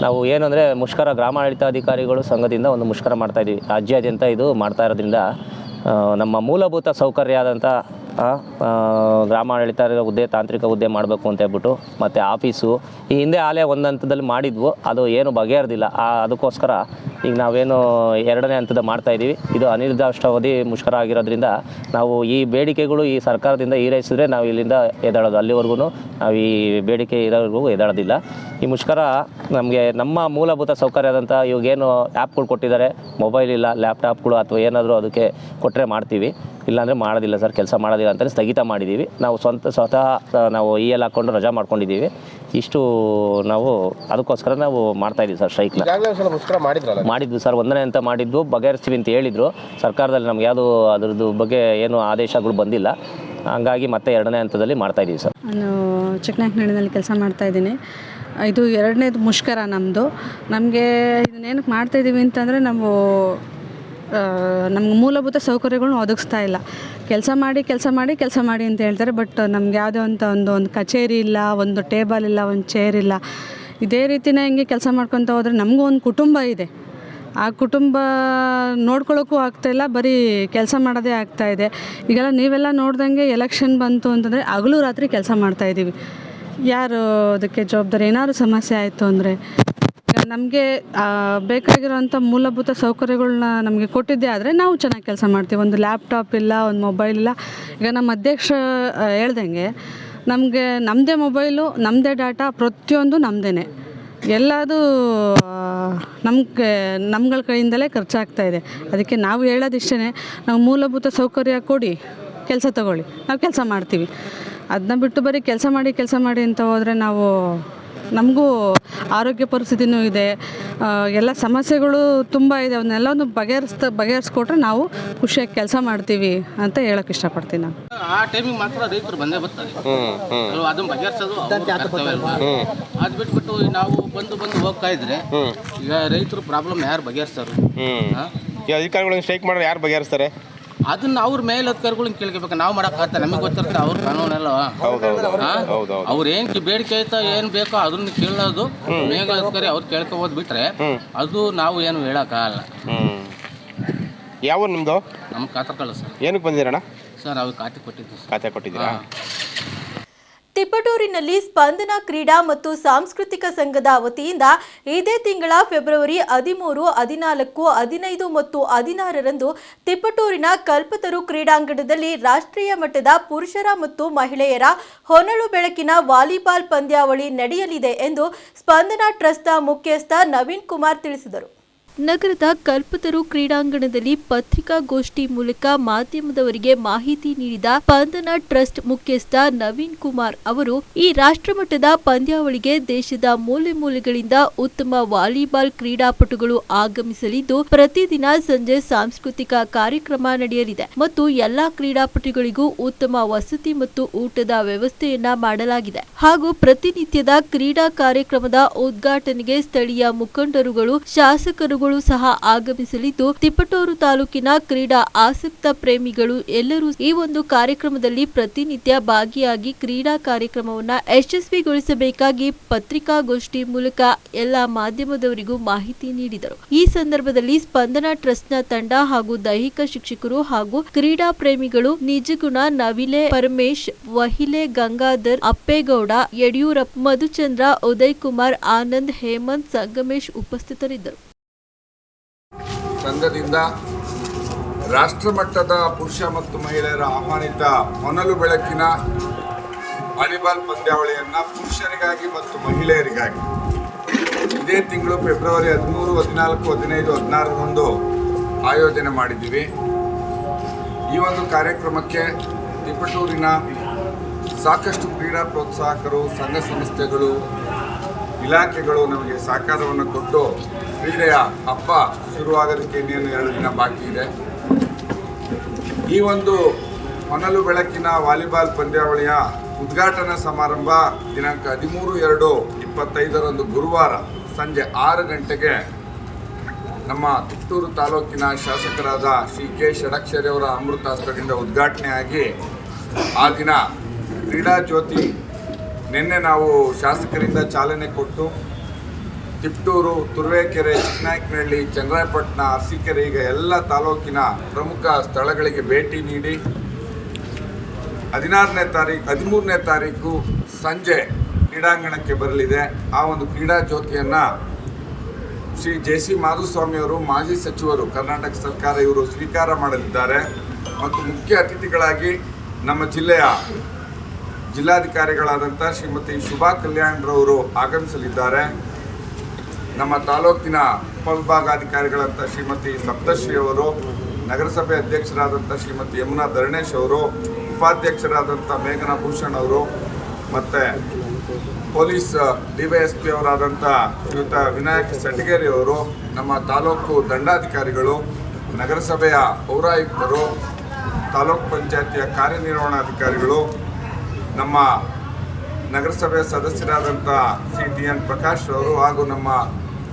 E: ನಾವು ಏನಂದರೆ ಮುಷ್ಕರ ಗ್ರಾಮಾಡಳಿತಾಧಿಕಾರಿಗಳು ಸಂಘದಿಂದ ಒಂದು ಮುಷ್ಕರ ಮಾಡ್ತಾ ಇದ್ದೀವಿ. ರಾಜ್ಯಾದ್ಯಂತ ಇದು ಮಾಡ್ತಾ ಇರೋದ್ರಿಂದ ನಮ್ಮ ಮೂಲಭೂತ ಸೌಕರ್ಯ ಆದಂಥ ಗ್ರಾಮಾಡಳಿತ ಹುದ್ದೆ, ತಾಂತ್ರಿಕ ಹುದ್ದೆ ಮಾಡಬೇಕು ಅಂತ ಹೇಳ್ಬಿಟ್ಟು ಮತ್ತು ಆಫೀಸು, ಈ ಹಿಂದೆ ಆಲೆ ಒಂದು ಹಂತದಲ್ಲಿ ಮಾಡಿದ್ವು, ಅದು ಏನು ಬಗೆಹರಿದಿಲ್ಲ. ಅದಕ್ಕೋಸ್ಕರ ಈಗ ನಾವೇನು ಎರಡನೇ ಹಂತದ ಮಾಡ್ತಾ ಇದ್ದೀವಿ ಇದು ಅನಿರ್ದಿಷ್ಟಾವಧಿ ಮುಷ್ಕರ ಆಗಿರೋದ್ರಿಂದ ನಾವು ಈ ಬೇಡಿಕೆಗಳು ಈ ಸರ್ಕಾರದಿಂದ ಈರೈಸಿದ್ರೆ ನಾವು ಇಲ್ಲಿಂದ ಎದ್ದಾಳೋದು. ಅಲ್ಲಿವರೆಗೂ ನಾವು ಈ ಬೇಡಿಕೆ ಇರೋವರೆಗೂ ಎದ್ದಾಡೋದಿಲ್ಲ ಈ ಮುಷ್ಕರ ನಮಗೆ ನಮ್ಮ ಮೂಲಭೂತ ಸೌಕರ್ಯದಂಥ ಇವಾಗೇನು ಆ್ಯಪ್ಗಳು ಕೊಟ್ಟಿದ್ದಾರೆ. ಮೊಬೈಲ್ ಇಲ್ಲ, ಲ್ಯಾಪ್ಟಾಪ್ಗಳು ಅಥವಾ ಏನಾದರೂ ಅದಕ್ಕೆ ಕೊಟ್ಟರೆ ಮಾಡ್ತೀವಿ. ಇಲ್ಲಾಂದರೆ ಮಾಡೋದಿಲ್ಲ ಸರ್ ಕೆಲಸ ಮಾಡೋದಿಲ್ಲ ಅಂತಲೇ ಸ್ಥಗಿತ ಮಾಡಿದ್ದೀವಿ. ನಾವು ಸ್ವಂತ ಸ್ವತಃ ನಾವು ಇ ಎಲ್ ಹಾಕ್ಕೊಂಡು ರಜಾ ಮಾಡ್ಕೊಂಡಿದ್ದೀವಿ. ಇಷ್ಟು ನಾವು ಅದಕ್ಕೋಸ್ಕರ ನಾವು ಮಾಡ್ತಾಯಿದ್ದೀವಿ ಸರ್ ಸ್ಟ್ರೈಕ್ನ. ಮಾಡಿದ್ವಿ ಸರ್ ಒಂದನೇ ಅಂತ ಮಾಡಿದ್ದು ಬಗೆಹರಿಸ್ತೀವಿ ಅಂತ ಹೇಳಿದರು. ಸರ್ಕಾರದಲ್ಲಿ ನಮ್ಗೆ ಯಾವುದು ಅದ್ರದ್ದು ಬಗ್ಗೆ ಏನು ಆದೇಶಗಳು ಬಂದಿಲ್ಲ. ಹಂಗಾಗಿ ಮತ್ತೆ ಎರಡನೇ ಹಂತದಲ್ಲಿ ಮಾಡ್ತಾ ಇದ್ದೀವಿ ಸರ್.
G: ನಾನು ಚಿಕ್ಕನಾಯಕನಹಳ್ಳಿನಲ್ಲಿ ಕೆಲಸ ಮಾಡ್ತಾ ಇದ್ದೀನಿ. ಇದು ಎರಡನೇದು ಮುಷ್ಕರ ನಮ್ಮದು ನಮಗೆ ಇದನ್ನೇನಕ್ಕೆ ಮಾಡ್ತಾಯಿದ್ದೀವಿ ಅಂತಂದರೆ ನಾವು ನಮ್ಗೆ ಮೂಲಭೂತ ಸೌಕರ್ಯಗಳನ್ನ ಒದಗಿಸ್ತಾ ಇಲ್ಲ. ಕೆಲಸ ಮಾಡಿ ಕೆಲಸ ಮಾಡಿ ಕೆಲಸ ಮಾಡಿ ಅಂತ ಹೇಳ್ತಾರೆ, ಬಟ್ ನಮ್ಗೆ ಯಾವುದೇ ಅಂತ ಒಂದು ಒಂದು ಕಚೇರಿ ಇಲ್ಲ, ಒಂದು ಟೇಬಲ್ ಇಲ್ಲ, ಒಂದು ಚೇರ್ ಇಲ್ಲ. ಇದೇ ರೀತಿನೇ ಹಿಂಗೆ ಕೆಲಸ ಮಾಡ್ಕೊತ ಹೋದರೆ ನಮಗೂ ಒಂದು ಕುಟುಂಬ ಇದೆ. ಆ ಕುಟುಂಬ ನೋಡ್ಕೊಳ್ಳೋಕ್ಕೂ ಆಗ್ತಾಯಿಲ್ಲ ಬರೀ ಕೆಲಸ ಮಾಡೋದೇ ಆಗ್ತಾಯಿದೆ ಈಗೆಲ್ಲ ನೀವೆಲ್ಲ ನೋಡ್ದಂಗೆ ಎಲೆಕ್ಷನ್ ಬಂತು ಅಂತಂದರೆ ಹಗಲು ರಾತ್ರಿ ಕೆಲಸ ಮಾಡ್ತಾಯಿದ್ದೀವಿ ಯಾರು ಅದಕ್ಕೆ ಜವಾಬ್ದಾರಿ? ಏನಾದ್ರು ಸಮಸ್ಯೆ ಆಯಿತು ಅಂದರೆ ನಮಗೆ ಬೇಕಾಗಿರೋಂಥ ಮೂಲಭೂತ ಸೌಕರ್ಯಗಳನ್ನ ನಮಗೆ ಕೊಟ್ಟಿದ್ದೇ ಆದರೆ ನಾವು ಚೆನ್ನಾಗಿ ಕೆಲಸ ಮಾಡ್ತೀವಿ. ಒಂದು ಲ್ಯಾಪ್ಟಾಪ್ ಇಲ್ಲ, ಒಂದು ಮೊಬೈಲ್ ಇಲ್ಲ. ಈಗ ನಮ್ಮ ಅಧ್ಯಕ್ಷ ಹೇಳ್ದಂಗೆ ನಮಗೆ ನಮ್ಮದೇ ಮೊಬೈಲು ನಮ್ಮದೇ ಡಾಟಾ ಪ್ರತಿಯೊಂದು ನಮ್ಮದೇ ಎಲ್ಲದು ನಮಗೆ, ನಮ್ಗಳ ಕೈಯಿಂದಲೇ ಖರ್ಚಾಗ್ತಾ ಇದೆ. ಅದಕ್ಕೆ ನಾವು ಹೇಳೋದಿಷ್ಟೇ ನಾವು ಮೂಲಭೂತ ಸೌಕರ್ಯ ಕೊಡಿ, ಕೆಲಸ ತಗೊಳ್ಳಿ. ನಾವು ಕೆಲಸ ಮಾಡ್ತೀವಿ. ಅದನ್ನ ಬಿಟ್ಟು ಬರೀ ಕೆಲಸ ಮಾಡಿ ಕೆಲಸ ಮಾಡಿ ಅಂತ ಹೋದರೆ ನಾವು ನಮಗೂ ಆರೋಗ್ಯ ಪರಿಸ್ಥಿತಿನೂ ಇದೆ. ಎಲ್ಲ ಸಮಸ್ಯೆಗಳು ತುಂಬ ಇದೆ. ಅವನ್ನೆಲ್ಲವನ್ನು ಬಗೆಹರಿಸ್ತಾ ಬಗೆಹರಿಸ್ಕೊಟ್ರೆ ನಾವು ಖುಷಿಯಾಗಿ ಕೆಲಸ ಮಾಡ್ತೀವಿ ಅಂತ ಹೇಳಕ್ಕೆ ಇಷ್ಟಪಡ್ತೀನಿ ನಾನು.
H: ಆ ಟೈಮಿಗೆ ಮಾತ್ರ ರೈತರು ಬಂದೇ ಬರ್ತಾರೆ. ಅಲ್ವಾ ಅದನ್ನ ಬಗೆಹರಿಸೋದು ಅವ್ರ ಕರ್ತವ್ಯ ಅಲ್ವಾ? ಅದು ಬಿಟ್ಬಿಟ್ಟು ನಾವು ಬಂದು ಬಂದು ಹೋಗ್ತಾ ಇದ್ರೆ ಈಗ ರೈತರು ಪ್ರಾಬ್ಲಮ್ ಯಾರು ಬಗೆಹರಿಸ್ತಾರೆ?
F: ಈ ಅಧಿಕಾರಿಗಳು ಸ್ಟ್ರೈಕ್ ಮಾಡಿದ್ರೆ ಯಾರು ಬಗೆಹರಿಸ್ತಾರೆ?
H: ಅದನ್ನ ಅವ್ರ ಮೇಲಧಿಕಾರಿಗಳನ್ನ ಕೇಳ್ಕೋಬೇಕು. ನಾವು ಮಾಡೋಕ್ಕಾಗತ್ತೆ ನಮಗೆ ಗೊತ್ತಿರುತ್ತೆ ಅವ್ರ ಕಾನೂನೆಲ್ಲ. ಅವ್ರು ಏನ್ ಕಿ- ಬೇಡಿಕೆ ಐತಾ ಏನ್ ಬೇಕೋ ಅದನ್ನ ಕೇಳೋದು ಮೇಲಧಿಕಾರಿ ಅವ್ರು ಕೇಳ್ಕೊಬೋದು ಬಿಟ್ರೆ ಅದು ನಾವು ಏನು ಹೇಳಕ್ಕಾಗಲ್ಲ
F: ಯಾವ ನಿಮ್ದು?
H: ನಮ್ಮ ಕಳ್ಳ ಸರ್.
F: ಏನಕ್ಕೆ ಬಂದಿರಣ್ಣ?
H: ಸರ್ ಅವ್ರಿಗೆ ಖಾತೆ ಕೊಟ್ಟಿದ್ದೀವಿ ಸರ್.
F: ಖಾತೆ ಕೊಟ್ಟಿದ್ದೀರಾ?
A: ತಿಪಟೂರಿನಲ್ಲಿ ಸ್ಪಂದನ ಕ್ರೀಡಾ ಮತ್ತು ಸಾಂಸ್ಕೃತಿಕ ಸಂಘದ ವತಿಯಿಂದ ಇದೇ ತಿಂಗಳ ಫೆಬ್ರವರಿ ಹದಿಮೂರು, ಹದಿನಾಲ್ಕು, ಹದಿನೈದು ಮತ್ತು ಹದಿನಾರರಂದು ತಿಪಟೂರಿನ ಕಲ್ಪತರು ಕ್ರೀಡಾಂಗಣದಲ್ಲಿ ರಾಷ್ಟ್ರೀಯ ಮಟ್ಟದ ಪುರುಷರ ಮತ್ತು ಮಹಿಳೆಯರ ಹೊನಲು ಬೆಳಕಿನ ವಾಲಿಬಾಲ್ ಪಂದ್ಯಾವಳಿ ನಡೆಯಲಿದೆ ಎಂದು ಸ್ಪಂದನ ಟ್ರಸ್ಟ್ನ ಮುಖ್ಯಸ್ಥ ನವೀನ್ ಕುಮಾರ್ ತಿಳಿಸಿದರು. ನಗರದ ಕಲ್ಪತರು ಕ್ರೀಡಾಂಗಣದಲ್ಲಿ ಪತ್ರಿಕಾಗೋಷ್ಠಿ ಮೂಲಕ ಮಾಧ್ಯಮದವರಿಗೆ ಮಾಹಿತಿ ನೀಡಿದ ಪಂದನ ಟ್ರಸ್ಟ್ ಮುಖ್ಯಸ್ಥ ನವೀನ್ ಕುಮಾರ್ ಅವರು, ಈ ರಾಷ್ಟ್ರಮಟ್ಟದ ಪಂದ್ಯಾವಳಿಗೆ ದೇಶದ ಮೂಲೆ ಮೂಲೆಗಳಿಂದ ಉತ್ತಮ ವಾಲಿಬಾಲ್ ಕ್ರೀಡಾಪಟುಗಳು ಆಗಮಿಸಲಿದ್ದು, ಪ್ರತಿದಿನ ಸಂಜೆ ಸಾಂಸ್ಕೃತಿಕ ಕಾರ್ಯಕ್ರಮ ನಡೆಯಲಿದೆ ಮತ್ತು ಎಲ್ಲಾ ಕ್ರೀಡಾಪಟುಗಳಿಗೂ ಉತ್ತಮ ವಸತಿ ಮತ್ತು ಊಟದ ವ್ಯವಸ್ಥೆಯನ್ನ ಮಾಡಲಾಗಿದೆ. ಹಾಗೂ ಪ್ರತಿನಿತ್ಯದ ಕ್ರೀಡಾ ಕಾರ್ಯಕ್ರಮದ ಉದ್ಘಾಟನೆಗೆ ಸ್ಥಳೀಯ ಮುಖಂಡರುಗಳು, ಶಾಸಕರುಗಳು ಸಹ ಆಗಮಿಸಲಿದ್ದು, ತಿಪಟೂರು ತಾಲೂಕಿನ ಕ್ರೀಡಾ ಆಸಕ್ತ ಪ್ರೇಮಿಗಳು ಎಲ್ಲರೂ ಈ ಒಂದು ಕಾರ್ಯಕ್ರಮದಲ್ಲಿ ಪ್ರತಿನಿತ್ಯ ಭಾಗಿಯಾಗಿ ಕ್ರೀಡಾ ಕಾರ್ಯಕ್ರಮವನ್ನು ಯಶಸ್ವಿಗೊಳಿಸಬೇಕಾಗಿ ಪತ್ರಿಕಾಗೋಷ್ಠಿ ಮೂಲಕ ಎಲ್ಲ ಮಾಧ್ಯಮದವರಿಗೂ ಮಾಹಿತಿ ನೀಡಿದರು. ಈ ಸಂದರ್ಭದಲ್ಲಿ ಸ್ಪಂದನ ಟ್ರಸ್ಟ್ನ ತಂಡ ಹಾಗೂ ದೈಹಿಕ ಶಿಕ್ಷಕರು ಹಾಗೂ ಕ್ರೀಡಾ ಪ್ರೇಮಿಗಳು ನಿಜಗುಣ ನವಿಲೆ ಪರಮೇಶ್, ವಹಿಲೆ ಗಂಗಾಧರ್, ಅಪ್ಪೇಗೌಡ, ಯಡಿಯೂರಪ್ಪ, ಮಧುಚಂದ್ರ, ಉದಯ್ ಕುಮಾರ್, ಆನಂದ್ ಹೇಮಂತ್, ಸಂಗಮೇಶ್ ಉಪಸ್ಥಿತರಿದ್ದರು.
I: ಸಂಘದಿಂದ ರಾಷ್ಟ್ರಮಟ್ಟದ ಪುರುಷ ಮತ್ತು ಮಹಿಳೆಯರ ಆಹ್ವಾನಿತ ಮೊನಲು ಬೆಳಕಿನ ವಾಲಿಬಾಲ್ ಪಂದ್ಯಾವಳಿಯನ್ನು ಪುರುಷರಿಗಾಗಿ ಮತ್ತು ಮಹಿಳೆಯರಿಗಾಗಿ. ಇದೇ ತಿಂಗಳು ಫೆಬ್ರವರಿ ಹದಿಮೂರು, ಹದಿನಾಲ್ಕು, ಹದಿನೈದು, ಹದಿನಾರರಂದು ಆಯೋಜನೆ ಮಾಡಿದ್ದೀವಿ. ಈ ಒಂದು ಕಾರ್ಯಕ್ರಮಕ್ಕೆ ತಿಪ್ಪಟೂರಿನ ಸಾಕಷ್ಟು ಕ್ರೀಡಾ ಪ್ರೋತ್ಸಾಹಕರು, ಸಂಘ ಸಂಸ್ಥೆಗಳು, ಇಲಾಖೆಗಳು ನಮಗೆ ಸಹಕಾರವನ್ನು ಕೊಟ್ಟು ಕ್ರೀಡೆಯ ಹಬ್ಬ ಶುರುವಾಗೋದಕ್ಕೆ ಇನ್ನೇನು ಎರಡು ದಿನ ಬಾಕಿ ಇದೆ. ಈ ಒಂದು ಹೊನಲು ಬೆಳಕಿನ ವಾಲಿಬಾಲ್ ಪಂದ್ಯಾವಳಿಯ ಉದ್ಘಾಟನಾ ಸಮಾರಂಭ ದಿನಾಂಕ ಹದಿಮೂರು ಎರಡು ಇಪ್ಪತ್ತೈದರಂದು ಗುರುವಾರ ಸಂಜೆ ಆರು ಗಂಟೆಗೆ ನಮ್ಮ ತಿಟ್ಟೂರು ತಾಲೂಕಿನ ಶಾಸಕರಾದ ಶ್ರೀ ಕೆ ಷಡಕ್ಷರಿ ಅವರ ಅಮೃತಾಸ್ತ್ರದಿಂದ ಉದ್ಘಾಟನೆಯಾಗಿ ಆ ದಿನ ಕ್ರೀಡಾ ಜ್ಯೋತಿ ನಿನ್ನೆ ನಾವು ಶಾಸಕರಿಂದ ಚಾಲನೆ ಕೊಟ್ಟು ತಿಪ್ಟೂರು, ತುರುವೇಕೆರೆ, ಚಿಕ್ಕನಾಯಕನಹಳ್ಳಿ, ಚಂದ್ರಾಯಪಟ್ಟಣ, ಅರಸೀಕೆರೆ ಈಗ ಎಲ್ಲ ತಾಲೂಕಿನ ಪ್ರಮುಖ ಸ್ಥಳಗಳಿಗೆ ಭೇಟಿ ನೀಡಿ ಹದಿನಾರನೇ ತಾರೀಕು ಹದಿಮೂರನೇ ತಾರೀಕು ಸಂಜೆ ಕ್ರೀಡಾಂಗಣಕ್ಕೆ ಬರಲಿದೆ. ಆ ಒಂದು ಕ್ರೀಡಾ ಜ್ಯೋತಿಯನ್ನು ಶ್ರೀ ಜೆ ಸಿ ಮಾಧುಸ್ವಾಮಿಯವರು, ಮಾಜಿ ಸಚಿವರು, ಕರ್ನಾಟಕ ಸರ್ಕಾರ ಇವರು ಸ್ವೀಕಾರ ಮಾಡಲಿದ್ದಾರೆ. ಮತ್ತು ಮುಖ್ಯ ಅತಿಥಿಗಳಾಗಿ ನಮ್ಮ ಜಿಲ್ಲೆಯ ಜಿಲ್ಲಾಧಿಕಾರಿಗಳಾದಂಥ ಶ್ರೀಮತಿ ಶುಭಾ ಕಲ್ಯಾಣ್ರವರು ಆಗಮಿಸಲಿದ್ದಾರೆ. ನಮ್ಮ ತಾಲೂಕಿನ ಉಪವಿಭಾಗಾಧಿಕಾರಿಗಳಂತ ಶ್ರೀಮತಿ ಸಪ್ತಶ್ರೀ ಅವರು, ನಗರಸಭೆ ಅಧ್ಯಕ್ಷರಾದಂಥ ಶ್ರೀಮತಿ ಯಮುನಾ ಧರಣೇಶ್ ಅವರು ಉಪಾಧ್ಯಕ್ಷರಾದಂಥ ಮೇಘನಾ ಭೂಷಣ್ ಅವರು, ಮತ್ತು ಪೊಲೀಸ್ ಡಿವೈಎಸ್ಪಿ ಅವರಾದಂಥ ಶ್ರೀಯುತ ವಿನಾಯಕ್ ಸಟಗೇರಿ ಅವರು, ನಮ್ಮ ತಾಲೂಕು ದಂಡಾಧಿಕಾರಿಗಳು, ನಗರಸಭೆಯ ಪೌರಾಯುಕ್ತರು, ತಾಲೂಕು ಪಂಚಾಯತಿಯ ಕಾರ್ಯನಿರ್ವಹಣಾಧಿಕಾರಿಗಳು, ನಮ್ಮ ನಗರಸಭೆ ಸದಸ್ಯರಾದಂಥ ಸಿ ಡಿ ಎನ್ ಪ್ರಕಾಶ್ ಅವರು ಹಾಗೂ ನಮ್ಮ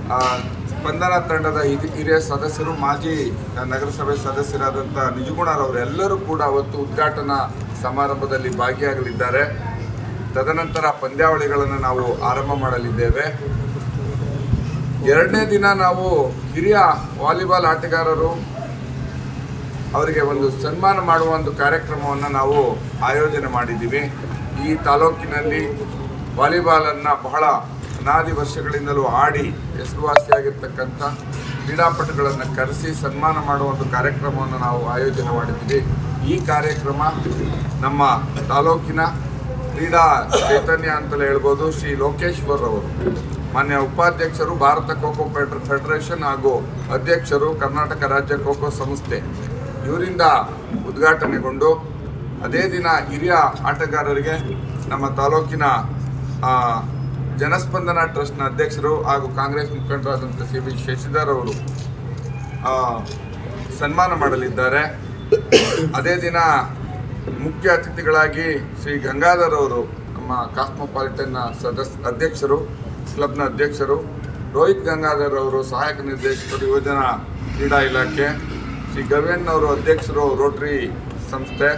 I: ಸ್ಪಂದನ ತಂಡದ ಹಿರಿ- ಹಿರಿಯ ಸದಸ್ಯರು, ಮಾಜಿ ನಗರಸಭೆ ಸದಸ್ಯರಾದಂಥ ನಿಜಗುಣರವರೆಲ್ಲರೂ ಕೂಡ ಅವತ್ತು ಉದ್ಘಾಟನಾ ಸಮಾರಂಭದಲ್ಲಿ ಭಾಗಿಯಾಗಲಿದ್ದಾರೆ. ತದನಂತರ ಪಂದ್ಯಾವಳಿಗಳನ್ನು ನಾವು ಆರಂಭ ಮಾಡಲಿದ್ದೇವೆ. ಎರಡನೇ ದಿನ ನಾವು ಹಿರಿಯ ವಾಲಿಬಾಲ್ ಆಟಗಾರರು ಅವರಿಗೆ ಒಂದು ಸನ್ಮಾನ ಮಾಡುವ ಒಂದು ಕಾರ್ಯಕ್ರಮವನ್ನು ನಾವು ಆಯೋಜನೆ ಮಾಡಿದ್ದೀವಿ. ಈ ತಾಲೂಕಿನಲ್ಲಿ ವಾಲಿಬಾಲನ್ನು ಬಹಳ ಅನಾದಿ ವರ್ಷಗಳಿಂದಲೂ ಆಡಿ ಹೆಸರುವಾಸಿಯಾಗಿರ್ತಕ್ಕಂಥ ಕ್ರೀಡಾಪಟುಗಳನ್ನು ಕರೆಸಿ ಸನ್ಮಾನ ಮಾಡುವ ಒಂದು ಕಾರ್ಯಕ್ರಮವನ್ನು ನಾವು ಆಯೋಜನೆ ಮಾಡಿದ್ದೀವಿ. ಈ ಕಾರ್ಯಕ್ರಮ ನಮ್ಮ ತಾಲೂಕಿನ ಕ್ರೀಡಾ ಚೈತನ್ಯ ಅಂತಲೇ ಹೇಳ್ಬೋದು, ಶ್ರೀ ಲೋಕೇಶ್ವರ್ ಅವರು. ಮಾನ್ಯ ಉಪಾಧ್ಯಕ್ಷರು, ಭಾರತ ಖೋಖೋ ಫೆಡರ್, ಫೆಡರೇಷನ್ ಹಾಗೂ ಅಧ್ಯಕ್ಷರು, ಕರ್ನಾಟಕ ರಾಜ್ಯ ಖೋಖೋ ಸಂಸ್ಥೆ. ಇವರಿಂದ ಉದ್ಘಾಟನೆಗೊಂಡು ಅದೇ ದಿನ ಹಿರಿಯ ಆಟಗಾರರಿಗೆ ನಮ್ಮ ತಾಲೂಕಿನ ಜನಸ್ಪಂದನ ಟ್ರಸ್ಟ್ನ ಅಧ್ಯಕ್ಷರು ಹಾಗೂ ಕಾಂಗ್ರೆಸ್ ಮುಖಂಡರಾದಂಥ ಸಿ ಬಿ ಶಶಿಧರ್ ಅವರು ಸನ್ಮಾನ ಮಾಡಲಿದ್ದಾರೆ. ಅದೇ ದಿನ ಮುಖ್ಯ ಅತಿಥಿಗಳಾಗಿ ಶ್ರೀ ಗಂಗಾಧರ್ ಅವರು, ನಮ್ಮ ಕಾಸ್ಮೋಪಾಲಿಟನ್ನ ಸದಸ್ಯ ಅಧ್ಯಕ್ಷರು, ಕ್ಲಬ್ನ ಅಧ್ಯಕ್ಷರು, ರೋಹಿತ್ ಗಂಗಾಧರ್ ಅವರು, ಸಹಾಯಕ ನಿರ್ದೇಶಕರು ಯೋಜನಾ ಕ್ರೀಡಾ ಇಲಾಖೆ, ಶ್ರೀ ಗವೇನ್ ಅವರು ಅಧ್ಯಕ್ಷರು, ರೋಟ್ರಿ ಸಂಸ್ಥೆ,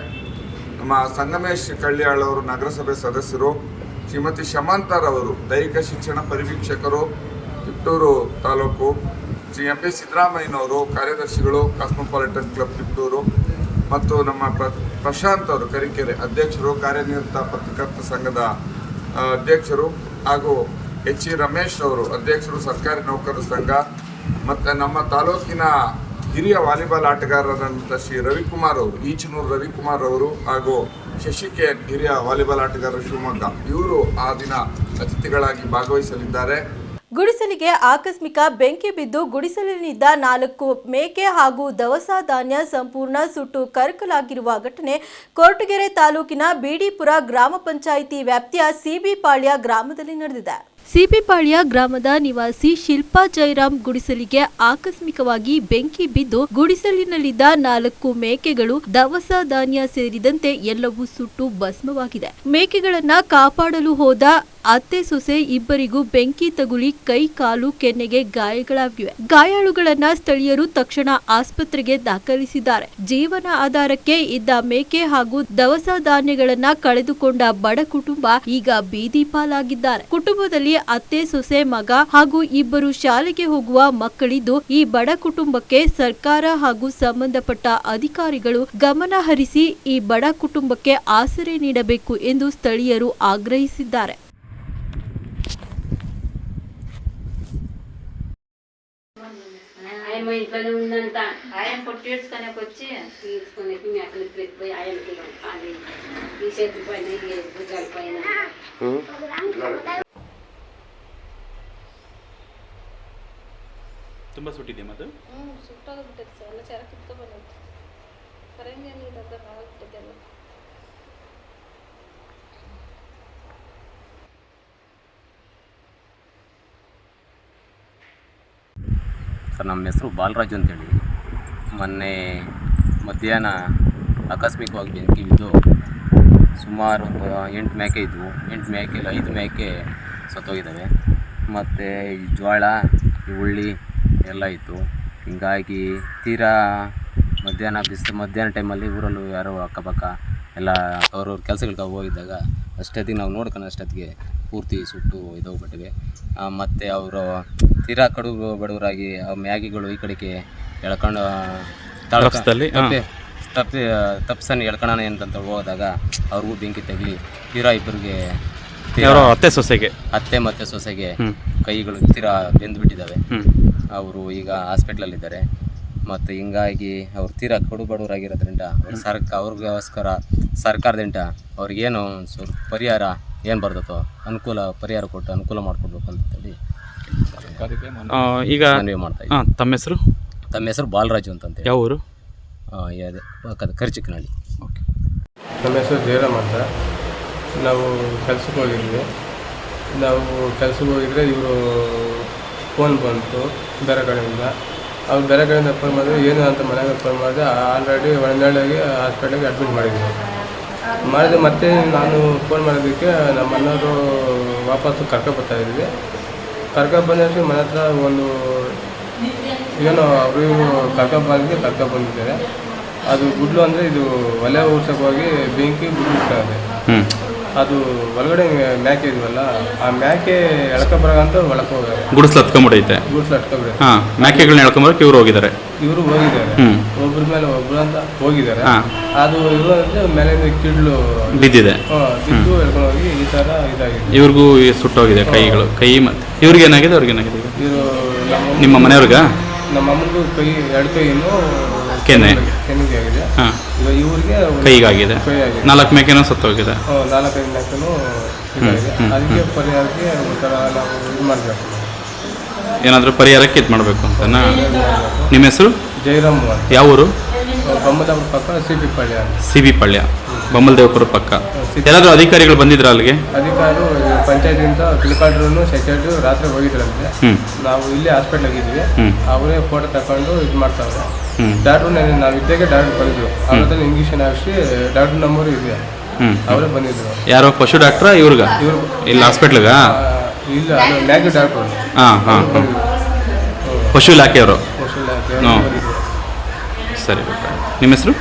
I: ನಮ್ಮ ಸಂಗಮೇಶ್ ಕಳ್ಳಿಯಾಳ್ ಅವರು ನಗರಸಭೆ ಸದಸ್ಯರು ಶ್ರೀಮತಿ ಶಮಾಂತರ್ ಅವರು ದೈಹಿಕ ಶಿಕ್ಷಣ ಪರಿವೀಕ್ಷಕರು ತಿಪ್ಟೂರು ತಾಲೂಕು ಶ್ರೀ ಎಂ ಪಿ ಸಿದ್ದರಾಮಯ್ಯನವರು, ಕಾರ್ಯದರ್ಶಿಗಳು, ಕಾಸ್ಮೋಪಾಲಿಟನ್ ಕ್ಲಬ್ ತಿಪ್ಟೂರು ಮತ್ತು ನಮ್ಮ ಪ್ರ, ಪ್ರಶಾಂತ್ ಅವರು, ಕರಿಕೆರೆ ಅಧ್ಯಕ್ಷರು, ಕಾರ್ಯನಿರತ ಪತ್ರಕರ್ತ ಸಂಘದ ಅಧ್ಯಕ್ಷರು ಹಾಗೂ ಎಚ್ ಇ ರಮೇಶ್ ಅವರು, ಅಧ್ಯಕ್ಷರು ಸರ್ಕಾರಿ ನೌಕರರ ಸಂಘ ಮತ್ತು ನಮ್ಮ ತಾಲೂಕಿನ ಹಿರಿಯ ವಾಲಿಬಾಲ್ ಆಟಗಾರರಾದಂಥ ಶ್ರೀ ರವಿಕುಮಾರ್ ಅವರು, ಈಚನೂರು ರವಿಕುಮಾರ್ ಅವರು ಹಾಗೂ ಶಶಿಕೇನ್ ಹಿರಿಯ ವಾಲಿಬಾಲ್ ಆಟಗಾರ ಶಿವಮೊಗ್ಗ. ಇವರು ಆ ದಿನ ಅತಿಥಿಗಳಾಗಿ ಭಾಗವಹಿಸಲಿದ್ದಾರೆ.
A: ಗುಡಿಸಲಿಗೆ ಆಕಸ್ಮಿಕ ಬೆಂಕಿ ಬಿದ್ದು ಗುಡಿಸಲಿನಿದ್ದ ನಾಲ್ಕು ಮೇಕೆ ಹಾಗೂ ದವಸ ಧಾನ್ಯ ಸಂಪೂರ್ಣ ಸುಟ್ಟು ಕರಕಲಾಗಿರುವ ಘಟನೆ ಕೊರಟಗೆರೆ ತಾಲೂಕಿನ ಬಿಡಿಪುರ ಗ್ರಾಮ ಪಂಚಾಯಿತಿ ವ್ಯಾಪ್ತಿಯ ಸಿಬಿಪಾಳ್ಯ ಗ್ರಾಮದಲ್ಲಿ ನಡೆದಿದೆ. ಸಿಪಿಪಾಳ್ಯ ಗ್ರಾಮದ ನಿವಾಸಿ ಶಿಲ್ಪಾ ಜಯರಾಮ್ ಗುಡಿಸಲಿಗೆ ಆಕಸ್ಮಿಕವಾಗಿ ಬೆಂಕಿ ಬಿದ್ದು ಗುಡಿಸಲಿನಲ್ಲಿದ್ದ ನಾಲ್ಕು ಮೇಕೆಗಳು ದವಸ ಧಾನ್ಯ ಸೇರಿದಂತೆ ಎಲ್ಲವೂ ಸುಟ್ಟು ಭಸ್ಮವಾಗಿದೆ. ಮೇಕೆಗಳನ್ನ ಕಾಪಾಡಲು ಹೋದ ಅತ್ತೆ ಸೊಸೆ ಇಬ್ಬರಿಗೂ ಬೆಂಕಿ ತಗುಲಿ ಕೈ, ಕಾಲು, ಕೆನ್ನೆಗೆ ಗಾಯಗಳಾಗಿವೆ. ಗಾಯಾಳುಗಳನ್ನ ಸ್ಥಳೀಯರು ತಕ್ಷಣ ಆಸ್ಪತ್ರೆಗೆ ದಾಖಲಿಸಿದ್ದಾರೆ. ಜೀವನ ಆಧಾರಕ್ಕೆ ಇದ್ದ ಮೇಕೆ ಹಾಗೂ ದವಸ ಧಾನ್ಯಗಳನ್ನ ಕಳೆದುಕೊಂಡ ಬಡ ಕುಟುಂಬ ಈಗ ಬೀದಿ ಪಾಲಾಗಿದ್ದಾರೆ. ಕುಟುಂಬದಲ್ಲಿ ಅತ್ತೆ ಸೊಸೆ ಮಗ ಹಾಗೂ ಇಬ್ಬರು ಶಾಲೆಗೆ ಹೋಗುವ ಮಕ್ಕಳಿದ್ದು ಈ ಬಡ ಕುಟುಂಬಕ್ಕೆ ಸರ್ಕಾರ ಹಾಗೂ ಸಂಬಂಧಪಟ್ಟ ಅಧಿಕಾರಿಗಳು ಗಮನ ಹರಿಸಿ ಈ ಬಡ ಕುಟುಂಬಕ್ಕೆ ಆಸರೆ ನೀಡಬೇಕು ಎಂದು ಸ್ಥಳೀಯರು ಆಗ್ರಹಿಸಿದ್ದಾರೆ
J: ఆయమ్మ ఇంట్లోనే ఉందంట ఆయన పొట్టి ఏడ్చుకోనికి వచ్చి తీసుకునేకి మేకలు పెట్టిపోయి ఆయనకి అది ఈ చేతి పైన ఈ భుజాల పైన
K: ತುಂಬ ಸುಟ್ಟಿದೆ ಮತ್ತು
L: ಸುಟ್ಟೋಗ್ಬಿಟ್ಟೈತೆ ಸರ್. ಎಲ್ಲ ಬಂದೈತೆ ಎಲ್ಲ.
M: ನಮ್ಮ ಹೆಸರು ಬಾಲರಾಜು ಅಂತೇಳಿ. ಮೊನ್ನೆ ಮಧ್ಯಾಹ್ನ ಆಕಸ್ಮಿಕವಾಗಿ ಬೆಂಕಿ ಬಿದ್ದು ಸುಮಾರು ಒಂದು ಎಂಟು ಮೇಕೆ ಇದ್ವು. ಎಂಟು ಮೇಕೆಲಿ ಐದು ಮೇಕೆ ಸತ್ತೋಗಿದ್ದಾವೆ. ಮತ್ತು ಈ ಜೋಳ ಈ ಉಳ್ಳಿ ಎಲ್ಲ ಇತ್ತು ಹಿಂಗಾಗಿ ತೀರಾ ಮಧ್ಯಾಹ್ನ ಬಿಸಿಲು ಮಧ್ಯಾಹ್ನ ಟೈಮಲ್ಲಿ ಊರಲ್ಲೂ ಯಾರೋ ಅಕ್ಕಪಕ್ಕ ಎಲ್ಲ ಅವ್ರವ್ರ ಕೆಲಸಗಳಿಗೆ ಹೋಗಿದ್ದಾಗ ಅಷ್ಟೊತ್ತಿಗೆ ನಾವು ನೋಡ್ಕೊಂಡು ಅಷ್ಟೊತ್ತಿಗೆ ಪೂರ್ತಿ ಸುಟ್ಟು ಇದೋಗ್ಬಿಟ್ಟಿವೆ ಮತ್ತು ಅವರು ತೀರಾ ಕಡು ಬಡವರಾಗಿ ಆ ಮ್ಯಾಗಿಗಳು ಈ ಕಡೆಗೆ ಎಳ್ಕೊಂಡು?
K: ಮತ್ತೆ
M: ತಪ್ಪಿ ತಪ್ಸನ್ನು ಎಳ್ಕೊಳ್ಳೋಣ ಅಂತಂತ ಹೋದಾಗ ಅವ್ರಿಗೂ ಬೆಂಕಿ ತಗಲಿ ತೀರಾ ಇಬ್ಬರಿಗೆ
K: ಅತ್ತೆ ಸೊಸೆಗೆ.
M: ಅತ್ತೆ ಮತ್ತೆ ಸೊಸೆಗೆ ಕೈಗಳು ತೀರಾ ಬೆಂದ್ಬಿಟ್ಟಿದ್ದಾವೆ.
K: ಹ್ಞೂ
M: ಅವರು ಈಗ ಹಾಸ್ಪಿಟ್ಲಲ್ಲಿದ್ದಾರೆ. ಮತ್ತು ಹಿಂಗಾಗಿ ಅವ್ರು ತೀರಾ ಕಡು ಬಡವರಾಗಿರೋದ್ರಿಂದ ಅವ್ರ ಸರ್ಕ ಅವ್ರಿಗೋಸ್ಕರ ಸರ್ಕಾರದಿಂದ ಅವ್ರಿಗೇನು ಸ್ವಲ್ಪ ಪರಿಹಾರ ಏನು ಬರ್ತೈತೋ ಅನುಕೂಲ ಪರಿಹಾರ ಕೊಟ್ಟು ಅನುಕೂಲ ಮಾಡಿಕೊಡ್ಬೇಕು ಅಂತೇಳಿ
K: ಈಗ
M: ಮನವಿ ಮಾಡ್ತಾ
K: ಹಾಂ ತಮ್ಮ ಹೆಸರು?
M: ತಮ್ಮ ಹೆಸರು ಬಾಲರಾಜು ಅಂತಂತೇಳಿ
K: ಯಾವ ಊರು?
M: ಅದೇ ಪಕ್ಕದ ಕರ್ಚಿಕ್ಕನಹಳ್ಳಿ
K: ಓಕೆ.
F: ನಮ್ಮ ಹೆಸರು ಜಯರಾಮ್ ಅಂತ. ನಾವು ಕೆಲ್ಸಕ್ಕೆ ಹೋಗಿದ್ವಿ. ನಾವು ಕೆಲ್ಸಕ್ಕೆ ಹೋಗಿದ್ರೆ ಇವರು ಫೋನ್ ಬಂತು ಬೇರೆ ಕಡೆಯಿಂದ ಅವ್ರು ಬೇರೆ ಫೋನ್ ಮಾಡಿದ್ರು, ಏನು ಅಂತ ಮನೆಗೆ ಫೋನ್ ಮಾಡಿದೆ ಆಲ್ರೆಡಿ ಒಳನಾಳಿಗೆ ಹಾಸ್ಪಿಟ್ಲಿಗೆ ಅಡ್ಮಿಟ್ ಮಾಡಿದ್ರು. ಮಾಡಿದೆ ಮತ್ತೆ ನಾನು ಫೋನ್ ಮಾಡೋದಕ್ಕೆ ನಮ್ಮ ಅಣ್ಣವರು ವಾಪಸ್ಸು ಕರ್ಕೊಬರ್ತಾ ಇದ್ವಿ. ಕರ್ಕೊಬಂದಷ್ಟು ಮನೆ ಹತ್ರ ಒಂದು ಏನೋ ಅವರು ಕರ್ಕೊಬಂದಿಗೆ ಕರ್ಕೊಬಂದಿದ್ದಾರೆ ಅದು ಗುಡ್ಲು ಅಂದರೆ ಇದು ಒಲೆ ಊರ್ಸಕ್ಕೆ ಹೋಗಿ ಬೆಂಕಿ ಗುಡ್ಲು ಇರ್ತದೆ. ಅದು ಒಳಗಡೆ ಮ್ಯಾಕೆ ಇದ್ವಲ್ಲ ಆ ಮ್ಯಾಕೆ ಎಳ್ಕೊಬರಂತ ಒಳಕ್ಕೆ ಹೋಗ್ಯಾರ.
K: ಗುಡಿಸ್ಲು ಹತ್ಕೊಂಬಿಟ್ಟೈತೆ
F: ಗುಡ್ಸ್ಲು ಹಟ್ಕೊಬಿಡಿ
K: ಹಾ ಮೇಕೆಗಳನ್ನ ಎಳ್ಕೊಂಬರಕ್ಕೆ ಇವ್ರು ಹೋಗಿದ್ದಾರೆ.
F: ಇವರು ಹೋಗಿದ್ದಾರೆ.
K: ಒಬ್ರ
F: ಒಬ್ಬರ ಮೇಲೆ ಒಬ್ರು ಅಂತ ಹೋಗಿದ್ದಾರೆ.
K: ಹಾ.
F: ಅದು ಇವರು ಅಂದ್ರೆ ಮೇಲಿಂದ ಕಿಡ್ಲು
K: ಬಿದ್ದಿದೆ.
F: ಹಾಂ ಬಿದ್ದು ಎಳ್ಕೊಂಡು ಹೋಗಿ ಈ ತರ ಇದಾಗಿದೆ.
K: ಇವ್ರಿಗೂ ಈ ಸುಟ್ಟೋಗಿದೆ ಕೈಗಳು ಕೈ ಮತ್ತು ಇವ್ರಿಗೆ ಏನಾಗಿದೆ ಅವ್ರಿಗೆ ಏನಾಗಿದೆ ಈಗ?
F: ಇವರು ನಮ್ಮ
K: ನಿಮ್ಮ ಮನೆಯವ್ರಿಗ?
F: ನಮ್ಮ ಅಮ್ಮನಿಗೂ ಕೈ ಎರಡು ಕೈಯನ್ನು
K: ಕೆನೆ.
F: ಕೆನೆಗೆ ಆಗಿದೆ.
K: ಹಾಂ.
F: ಈಗ ಇವರಿಗೆ
K: ಕೈಗಾಗಿದೆ. ನಾಲ್ಕು ಮೇಕೆನೂ ಸತ್ತೋಗಿದೆ.
F: ನಾಲ್ಕೈದು ಮೇಕೆನೂ ಇದಾಗಿದೆ ಅದಕ್ಕೆ ಪರಿಹಾರಕ್ಕೆ ಒಂಥರ ನಾವು ಇದು ಮಾಡಬೇಕು.
K: ಏನಾದರೂ ಪರಿಹಾರಕ್ಕೆ ಇದು ಮಾಡಬೇಕು ಅಂತನಾ ನಿಮ್ಮ ಹೆಸರು?
F: ಜೈರಾಮ್ ಯಾವೂರು
K: ಯಾವ ಊರು?
F: ಬೊಮ್ಮದಾಪುರ ಪಕ್ಕ C B Palya
K: C B Palya Bommaladevapura ಪಕ್ಕ. ಏನಾದರೂ ಅಧಿಕಾರಿಗಳು ಬಂದಿದ್ರ ಅಲ್ಲಿಗೆ?
F: ಅಧಿಕಾರಿ ಪಂಚಾಯತಿಂದ ಕ್ಲಿಕಾಲ್ಟ್ರೂ ಸೆಕ್ರೆಟರಿ ರಾತ್ರಿ ಹೋಗಿದ್ರಂತೆ. ನಾವು ಇಲ್ಲೇ ಹಾಸ್ಪಿಟ್ಲ್ ಆಗಿದ್ವಿ ಅವರೇ ಫೋಟೋ ತಗೊಂಡು ಇದು ಮಾಡ್ತಾವ್ರೆ. ಡಾಕ್ಟ್ರು ನಾವು ಇದ್ದಾಗೆ ಡಾಕ್ಟ್ರು ಬಂದಿದ್ರು ಅವ್ರ ಹತ್ರ ಇಂಜೆಕ್ಷನ್ ಹಾಕ್ಸಿ ಡಾಕ್ಟ್ರ್ ನಂಬರು ಇದೆ ಅವರೇ ಬಂದಿದ್ರು.
K: ಯಾರೋ ಪಶು ಡಾಕ್ಟ್ರಾ ಇವ್ರಿಗ?
F: ಇವ್ರು
K: ಇಲ್ಲಿ ಹಾಸ್ಪಿಟ್ಲಿಗ?
F: ಇಲ್ಲ ಮ್ಯಾಗಿ ಡಾಕ್ಟ್ರು.
K: ಹಾಂ ಪಶು ಇಲಾಖೆಯವರು? ಹ್ಮ್. ಸರಿ. ನಿಮ್ಮ ಹೆಸರು?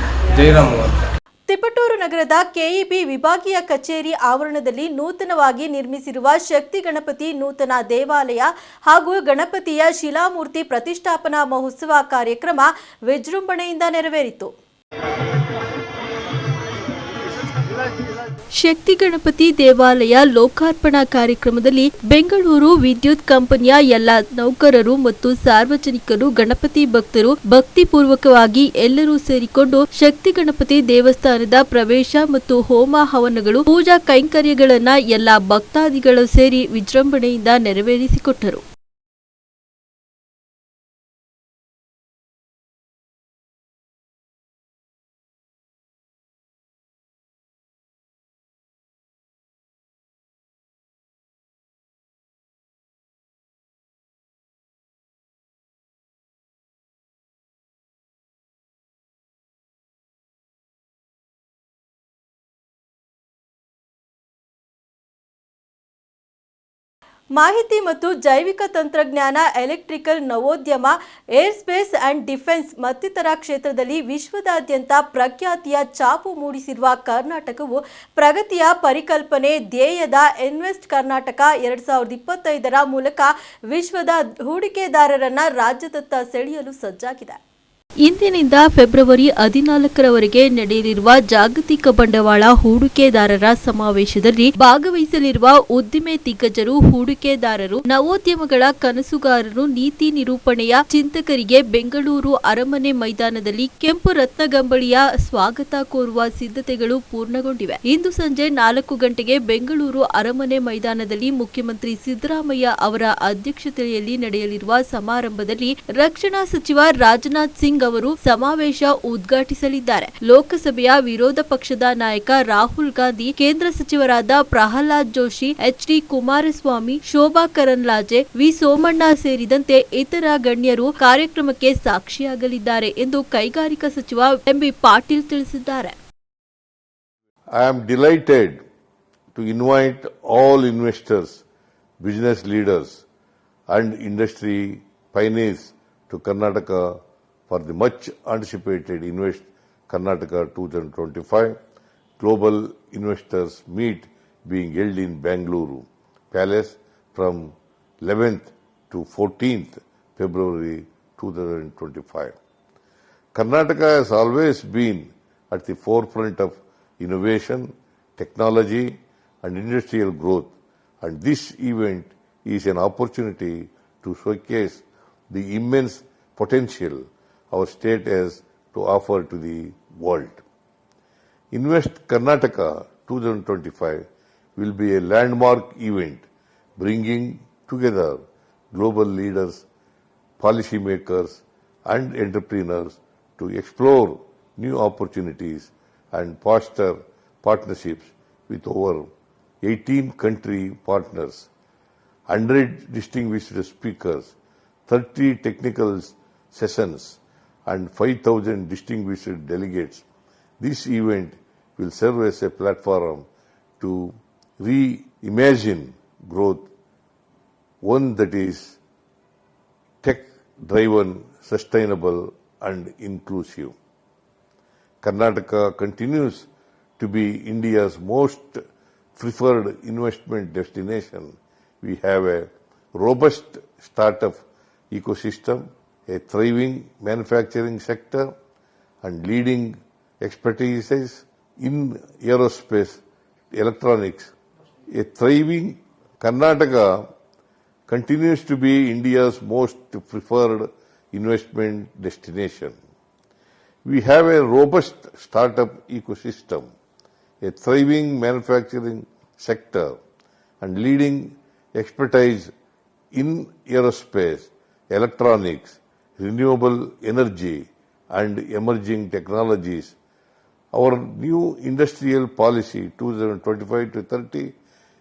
A: ತಿಪಟೂರು ನಗರದ ಕೆಇಬಿ ವಿಭಾಗೀಯ ಕಚೇರಿ ಆವರಣದಲ್ಲಿ ನೂತನವಾಗಿ ನಿರ್ಮಿಸಿರುವ ಶಕ್ತಿ ಗಣಪತಿ ನೂತನ ದೇವಾಲಯ ಹಾಗೂ ಗಣಪತಿಯ ಶಿಲಾಮೂರ್ತಿ ಪ್ರತಿಷ್ಠಾಪನಾ ಮಹೋತ್ಸವ ಕಾರ್ಯಕ್ರಮ ವಿಜೃಂಭಣೆಯಿಂದ ನೆರವೇರಿತು. ಶಕ್ತಿ ಗಣಪತಿ ದೇವಾಲಯ ಲೋಕಾರ್ಪಣಾ ಕಾರ್ಯಕ್ರಮದಲ್ಲಿ ಬೆಂಗಳೂರು ವಿದ್ಯುತ್ ಕಂಪನಿಯ ಎಲ್ಲ ನೌಕರರು ಮತ್ತು ಸಾರ್ವಜನಿಕರು, ಗಣಪತಿ ಭಕ್ತರು ಭಕ್ತಿಪೂರ್ವಕವಾಗಿ ಎಲ್ಲರೂ ಸೇರಿಕೊಂಡು ಶಕ್ತಿ ಗಣಪತಿ ದೇವಸ್ಥಾನದ ಪ್ರವೇಶ ಮತ್ತು ಹೋಮ ಹವನಗಳು, ಪೂಜಾ ಕೈಂಕರ್ಯಗಳನ್ನ ಎಲ್ಲ ಭಕ್ತಾದಿಗಳು ಸೇರಿ ವಿಜೃಂಭಣೆಯಿಂದ ನೆರವೇರಿಸಿಕೊಟ್ಟರು. ಮಾಹಿತಿ ಮತ್ತು ಜೈವಿಕ ತಂತ್ರಜ್ಞಾನ ಎಲೆಕ್ಟ್ರಿಕಲ್ ನವೋದ್ಯಮ ಏರ್ಸ್ಪೇಸ್ ಅಂಡ್ ಡಿಫೆನ್ಸ್ ಮತ್ತಿತರ ಕ್ಷೇತ್ರದಲ್ಲಿ ವಿಶ್ವದಾದ್ಯಂತ ಪ್ರಖ್ಯಾತಿಯ ಛಾಪು ಮೂಡಿಸಿರುವ ಕರ್ನಾಟಕವು ಪ್ರಗತಿಯ ಪರಿಕಲ್ಪನೆ ಧ್ಯೇಯದ ಇನ್ವೆಸ್ಟ್ ಕರ್ನಾಟಕ ಎರಡು ಸಾವಿರದ ಇಪ್ಪತ್ತೈದರ ಮೂಲಕ ವಿಶ್ವದ ಹೂಡಿಕೆದಾರರನ್ನು ರಾಜ್ಯದತ್ತ ಸೆಳೆಯಲು ಸಜ್ಜಾಗಿದೆ. ಇಂದಿನಿಂದ ಫೆಬ್ರವರಿ ಹದಿನಾಲ್ಕರವರೆಗೆ ನಡೆಯಲಿರುವ ಜಾಗತಿಕ ಬಂಡವಾಳ ಹೂಡಿಕೆದಾರರ ಸಮಾವೇಶದಲ್ಲಿ ಭಾಗವಹಿಸಲಿರುವ ಉದ್ದಿಮೆ ದಿಗ್ಗಜರು, ಹೂಡಿಕೆದಾರರು, ನವೋದ್ಯಮಗಳ ಕನಸುಗಾರರು, ನೀತಿ ನಿರೂಪಣೆಯ ಚಿಂತಕರಿಗೆ ಬೆಂಗಳೂರು ಅರಮನೆ ಮೈದಾನದಲ್ಲಿ ಕೆಂಪು ರತ್ನಗಂಬಳಿಯ ಸ್ವಾಗತ ಕೋರುವ ಸಿದ್ಧತೆಗಳು ಪೂರ್ಣಗೊಂಡಿವೆ. ಇಂದು ಸಂಜೆ ನಾಲ್ಕು ಗಂಟೆಗೆ ಬೆಂಗಳೂರು ಅರಮನೆ ಮೈದಾನದಲ್ಲಿ ಮುಖ್ಯಮಂತ್ರಿ ಸಿದ್ದರಾಮಯ್ಯ ಅವರ ಅಧ್ಯಕ್ಷತೆಯಲ್ಲಿ ನಡೆಯಲಿರುವ ಸಮಾರಂಭದಲ್ಲಿ ರಕ್ಷಣಾ ಸಚಿವ ರಾಜನಾಥ್ ಸಿಂಗ್ ಅವರು ಸಮಾವೇಶ ಉದ್ಘಾಟಿಸಲಿದ್ದಾರೆ. ಲೋಕಸಭೆಯ ವಿರೋಧ ಪಕ್ಷದ ನಾಯಕ ರಾಹುಲ್ ಗಾಂಧಿ ಕೇಂದ್ರ ಸಚಿವರಾದ Pralhad Joshi H D Kumaraswamy Shobha Karandlaje V Somanna ಸೇರಿದಂತೆ ಇತರ ಗಣ್ಯರು ಕಾರ್ಯಕ್ರಮಕ್ಕೆ ಸಾಕ್ಷಿಯಾಗಲಿದ್ದಾರೆ ಎಂದು ಕೈಗಾರಿಕಾ ಸಚಿವ ಎಂಬಿ ಪಾಟೀಲ್ ತಿಳಿಸಿದ್ದಾರೆ.
N: I am delighted to invite all investors, business leaders, and industry pioneers to Karnataka for the much anticipated Invest Karnataka 2025 Global Investors Meet being held in Bangalore Palace from 11th to 14th February 2025. Karnataka has always been at the forefront of innovation, technology, and industrial growth, and this event is an opportunity to showcase the immense potential our state has to offer to the world. Invest Karnataka 2025 will be a landmark event bringing together global leaders, policymakers, and entrepreneurs to explore new opportunities and foster partnerships with over 18 country partners, 100 distinguished speakers, 30 technical sessions, and 5,000 distinguished delegates. This event will serve as a platform to reimagine growth, one that is tech driven, sustainable, and inclusive. Karnataka continues to be India's most preferred investment destination. We have a robust startup ecosystem, a thriving manufacturing sector, and leading expertise in aerospace, electronics. A thriving Karnataka continues to be India's most preferred investment destination. We have a robust startup ecosystem, a thriving manufacturing sector, and leading expertise in aerospace, electronics, renewable energy, and emerging technologies. Our new industrial policy 2025 to 30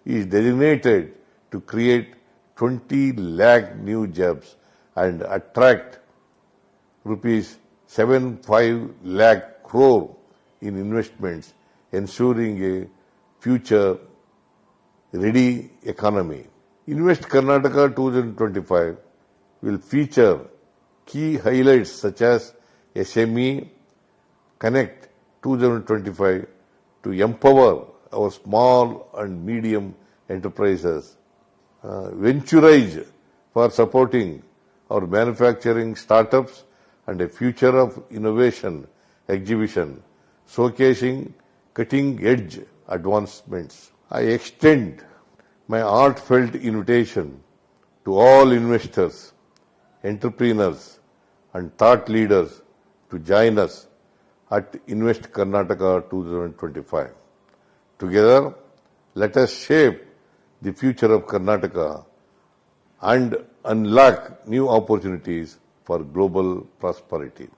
N: is designated to create 20 lakh new jobs and attract rupees 75 lakh crore in investments, ensuring a future ready economy. Invest Karnataka 2025 will feature key highlights such as SME Connect 2025 to empower our small and medium enterprises, uh, Venturize for supporting our manufacturing startups and a future of innovation exhibition showcasing cutting edge advancements. I extend my heartfelt invitation to all investors, entrepreneurs, and thought leaders to join us at Invest Karnataka 2025. Together, let us shape the future of Karnataka and unlock new opportunities for global prosperity.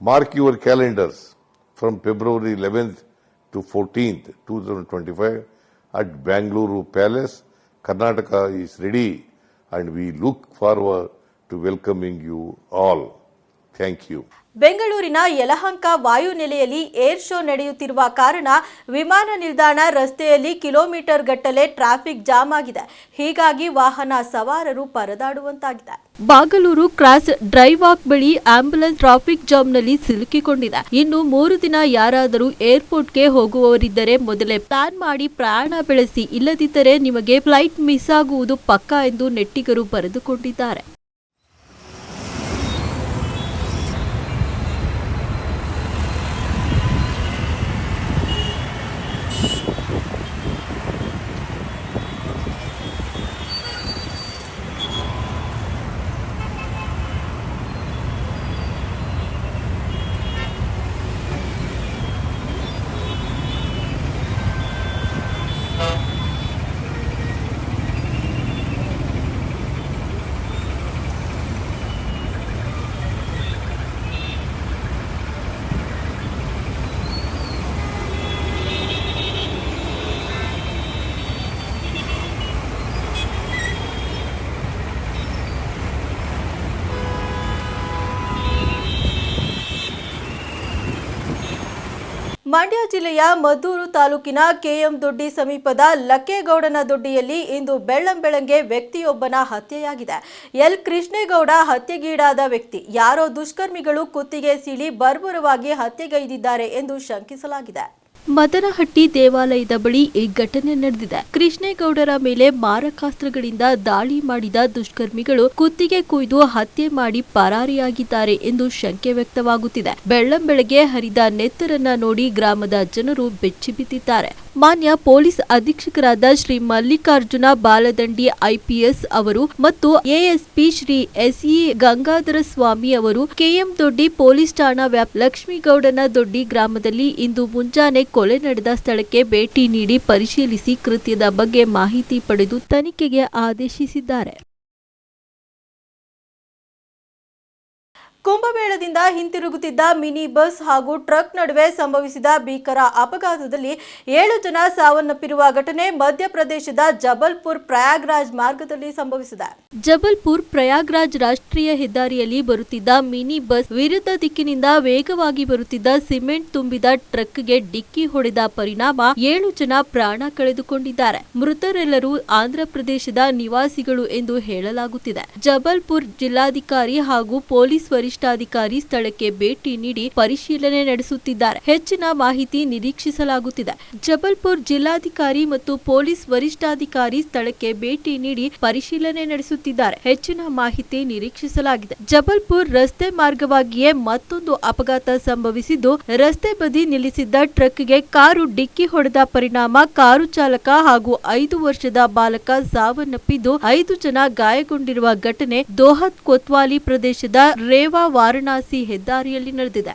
N: Mark your calendars from February 11th to 14th, 2025 at Bangalore Palace. Karnataka is ready and we look forward to welcoming you all. Thank you.
A: ಬೆಂಗಳೂರಿನ Yelahanka ವಾಯುನೆಲೆಯಲ್ಲಿ air show ನಡೆಯುತ್ತಿರುವ ಕಾರಣ ವಿಮಾನ ನಿಲ್ದಾಣ ರಸ್ತೆಯಲ್ಲಿ kilometre ಗಟ್ಟಲೆ traffic jam ಆಗಿದೆ. ಹೀಗಾಗಿ ವಾಹನ ಸವಾರರು ಪರದಾಡುವಂತಾಗಿದೆ. ಬಾಗಲೂರು ಕ್ರಾಸ್ ಡ್ರೈವ್ ವಾಕ್ ಬಳಿ ಆಂಬ್ಯುಲೆನ್ಸ್ ಟ್ರಾಫಿಕ್ ಜಾಮ್ನಲ್ಲಿ ಸಿಲುಕಿಕೊಂಡಿದೆ. ಇನ್ನು ಮೂರು ದಿನ ಯಾರಾದರೂ ಏರ್ಪೋರ್ಟ್ಗೆ ಹೋಗುವವರಿದ್ದರೆ ಮೊದಲೇ ಪ್ಲಾನ್ ಮಾಡಿ ಪ್ರಯಾಣ ಬೆಳೆಸಿ. ಇಲ್ಲದಿದ್ದರೆ ನಿಮಗೆ ಫ್ಲೈಟ್ ಮಿಸ್ ಆಗುವುದು ಪಕ್ಕಾ ಎಂದು ನೆಟ್ಟಿಗರು ಬರೆದುಕೊಂಡಿದ್ದಾರೆ. ಮಂಡ್ಯ ಜಿಲ್ಲೆಯ ಮದ್ದೂರು ತಾಲೂಕಿನ ಕೆಎಂ ದೊಡ್ಡಿ ಸಮೀಪದ ಲಕ್ಕೇಗೌಡನ ದೊಡ್ಡಿಯಲ್ಲಿ ಇಂದು ಬೆಳ್ಳಂಬೆಳಗ್ಗೆ ವ್ಯಕ್ತಿಯೊಬ್ಬನ ಹತ್ಯೆಯಾಗಿದೆ. ಎಲ್. ಕೃಷ್ಣೇಗೌಡ ಹತ್ಯೆಗೀಡಾದ ವ್ಯಕ್ತಿ. ಯಾರೋ ದುಷ್ಕರ್ಮಿಗಳು ಕುತ್ತಿಗೆ ಸೀಳಿ ಬರ್ಬರವಾಗಿ ಹತ್ಯೆಗೈದಿದ್ದಾರೆ ಎಂದು ಶಂಕಿಸಲಾಗಿದೆ. ಮದನಹಟ್ಟಿ ದೇವಾಲಯದ ಬಳಿ ಈ ಘಟನೆ ನಡೆದಿದೆ. ಕೃಷ್ಣೇಗೌಡರ ಮೇಲೆ ಮಾರಕಾಸ್ತ್ರಗಳಿಂದ ದಾಳಿ ಮಾಡಿದ ದುಷ್ಕರ್ಮಿಗಳು ಕುತ್ತಿಗೆ ಕುಯ್ದು ಹತ್ಯೆ ಮಾಡಿ ಪರಾರಿಯಾಗಿದ್ದಾರೆ ಎಂದು ಶಂಕೆ ವ್ಯಕ್ತವಾಗುತ್ತಿದೆ. ಬೆಳ್ಳಂಬೆಳಗ್ಗೆ ಹರಿದ ನೆತ್ತರನ್ನ ನೋಡಿ ಗ್ರಾಮದ ಜನರು ಬೆಚ್ಚಿಬಿದ್ದಿದ್ದಾರೆ. ಮಾನ್ಯ ಪೊಲೀಸ್ ಅಧೀಕ್ಷಕರಾದ ಶ್ರೀ ಮಲ್ಲಿಕಾರ್ಜುನ ಬಾಲದಂಡಿ ಐಪಿಎಸ್ ಅವರು ಮತ್ತು ಎಎಸ್ಪಿ ಶ್ರೀ ಎಸ್ಇ ಗಂಗಾಧರ ಸ್ವಾಮಿ ಅವರು ಕೆಎಂ ದೊಡ್ಡಿ ಪೊಲೀಸ್ ಠಾಣಾ ವ್ಯಾಪ್ ಲಕ್ಷ್ಮೀಗೌಡನ ದೊಡ್ಡಿ ಗ್ರಾಮದಲ್ಲಿ ಇಂದು ಮುಂಜಾನೆ ಕೊಲೆ ನಡೆದ ಸ್ಥಳಕ್ಕೆ ಭೇಟಿ ನೀಡಿ ಪರಿಶೀಲಿಸಿ ಕೃತ್ಯದ ಬಗ್ಗೆ ಮಾಹಿತಿ ಪಡೆದು ತನಿಖೆಗೆ ಆದೇಶಿಸಿದ್ದಾರೆ. ಕುಂಭಮೇಳದಿಂದ ಹಿಂತಿರುಗುತ್ತಿದ್ದ ಮಿನಿ ಬಸ್ ಹಾಗೂ ಟ್ರಕ್ ನಡುವೆ ಸಂಭವಿಸಿದ ಭೀಕರ ಅಪಘಾತದಲ್ಲಿ ಏಳು ಜನ ಸಾವನ್ನಪ್ಪಿರುವ ಘಟನೆ ಮಧ್ಯಪ್ರದೇಶದ ಜಬಲ್ಪುರ್ ಪ್ರಯಾಗ್ರಾಜ್ ಮಾರ್ಗದಲ್ಲಿ ಸಂಭವಿಸಿದೆ. ಜಬಲ್ಪುರ್ ಪ್ರಯಾಗ್ರಾಜ್ ರಾಷ್ಟ್ರೀಯ ಹೆದ್ದಾರಿಯಲ್ಲಿ ಬರುತ್ತಿದ್ದ ಮಿನಿ ಬಸ್ ವಿರುದ್ಧ ದಿಕ್ಕಿನಿಂದ ವೇಗವಾಗಿ ಬರುತ್ತಿದ್ದ ಸಿಮೆಂಟ್ ತುಂಬಿದ ಟ್ರಕ್ಗೆ ಡಿಕ್ಕಿ ಹೊಡೆದ ಪರಿಣಾಮ ಏಳು ಜನ ಪ್ರಾಣ ಕಳೆದುಕೊಂಡಿದ್ದಾರೆ. ಮೃತರೆಲ್ಲರೂ ಆಂಧ್ರಪ್ರದೇಶದ ನಿವಾಸಿಗಳು ಎಂದು ಹೇಳಲಾಗುತ್ತಿದೆ. ಜಬಲ್ಪುರ್ ಜಿಲ್ಲಾಧಿಕಾರಿ ಹಾಗೂ ಪೊಲೀಸ್ ವರಿಷ್ಠಾಧಿಕಾರಿ ಸ್ಥಳಕ್ಕೆ ಭೇಟಿ ನೀಡಿ ಪರಿಶೀಲನೆ ನಡೆಸುತ್ತಿದ್ದಾರೆ. ಹೆಚ್ಚಿನ ಮಾಹಿತಿ ನಿರೀಕ್ಷಿಸಲಾಗುತ್ತಿದೆ. ಜಬಲ್ಪುರ್ ಜಿಲ್ಲಾಧಿಕಾರಿ ಮತ್ತು ಪೊಲೀಸ್ ವರಿಷ್ಠಾಧಿಕಾರಿ ಸ್ಥಳಕ್ಕೆ ಭೇಟಿ ನೀಡಿ ಪರಿಶೀಲನೆ ನಡೆಸುತ್ತಿದ್ದಾರೆ. ಹೆಚ್ಚಿನ ಮಾಹಿತಿ ನಿರೀಕ್ಷಿಸಲಾಗಿದೆ. ಜಬಲ್ಪುರ್ ರಸ್ತೆ ಮಾರ್ಗವಾಗಿಯೇ ಮತ್ತೊಂದು ಅಪಘಾತ ಸಂಭವಿಸಿದ್ದು, ರಸ್ತೆ ಬದಿ ನಿಲ್ಲಿಸಿದ್ದ ಟ್ರಕ್ಗೆ ಕಾರು ಡಿಕ್ಕಿ ಹೊಡೆದ ಪರಿಣಾಮ ಕಾರು ಚಾಲಕ ಹಾಗೂ ಐದು ವರ್ಷದ ಬಾಲಕ ಸಾವನ್ನಪ್ಪಿದ್ದು, ಐದು ಜನ ಗಾಯಗೊಂಡಿರುವ ಘಟನೆ ದೋಹತ್ ಕೊತ್ವಾಲಿ ಪ್ರದೇಶದ ರೇವಾ ವಾರಣಾಸಿ ಹೆದ್ದಾರಿಯಲ್ಲಿ ನಡೆದಿದೆ.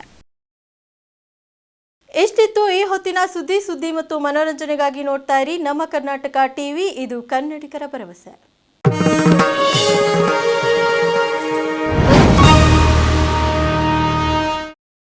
A: ಎಷ್ಟಿತ್ತು ಈ ಹೊತ್ತಿನ ಸುದ್ದಿ? ಸುದ್ದಿ ಮತ್ತು ಮನೋರಂಜನೆಗಾಗಿ ನೋಡ್ತಾ ಇರಿ ನಮ್ಮ ಕರ್ನಾಟಕ ಟಿವಿ. ಇದು ಕನ್ನಡಿಗರ ಭರವಸೆ.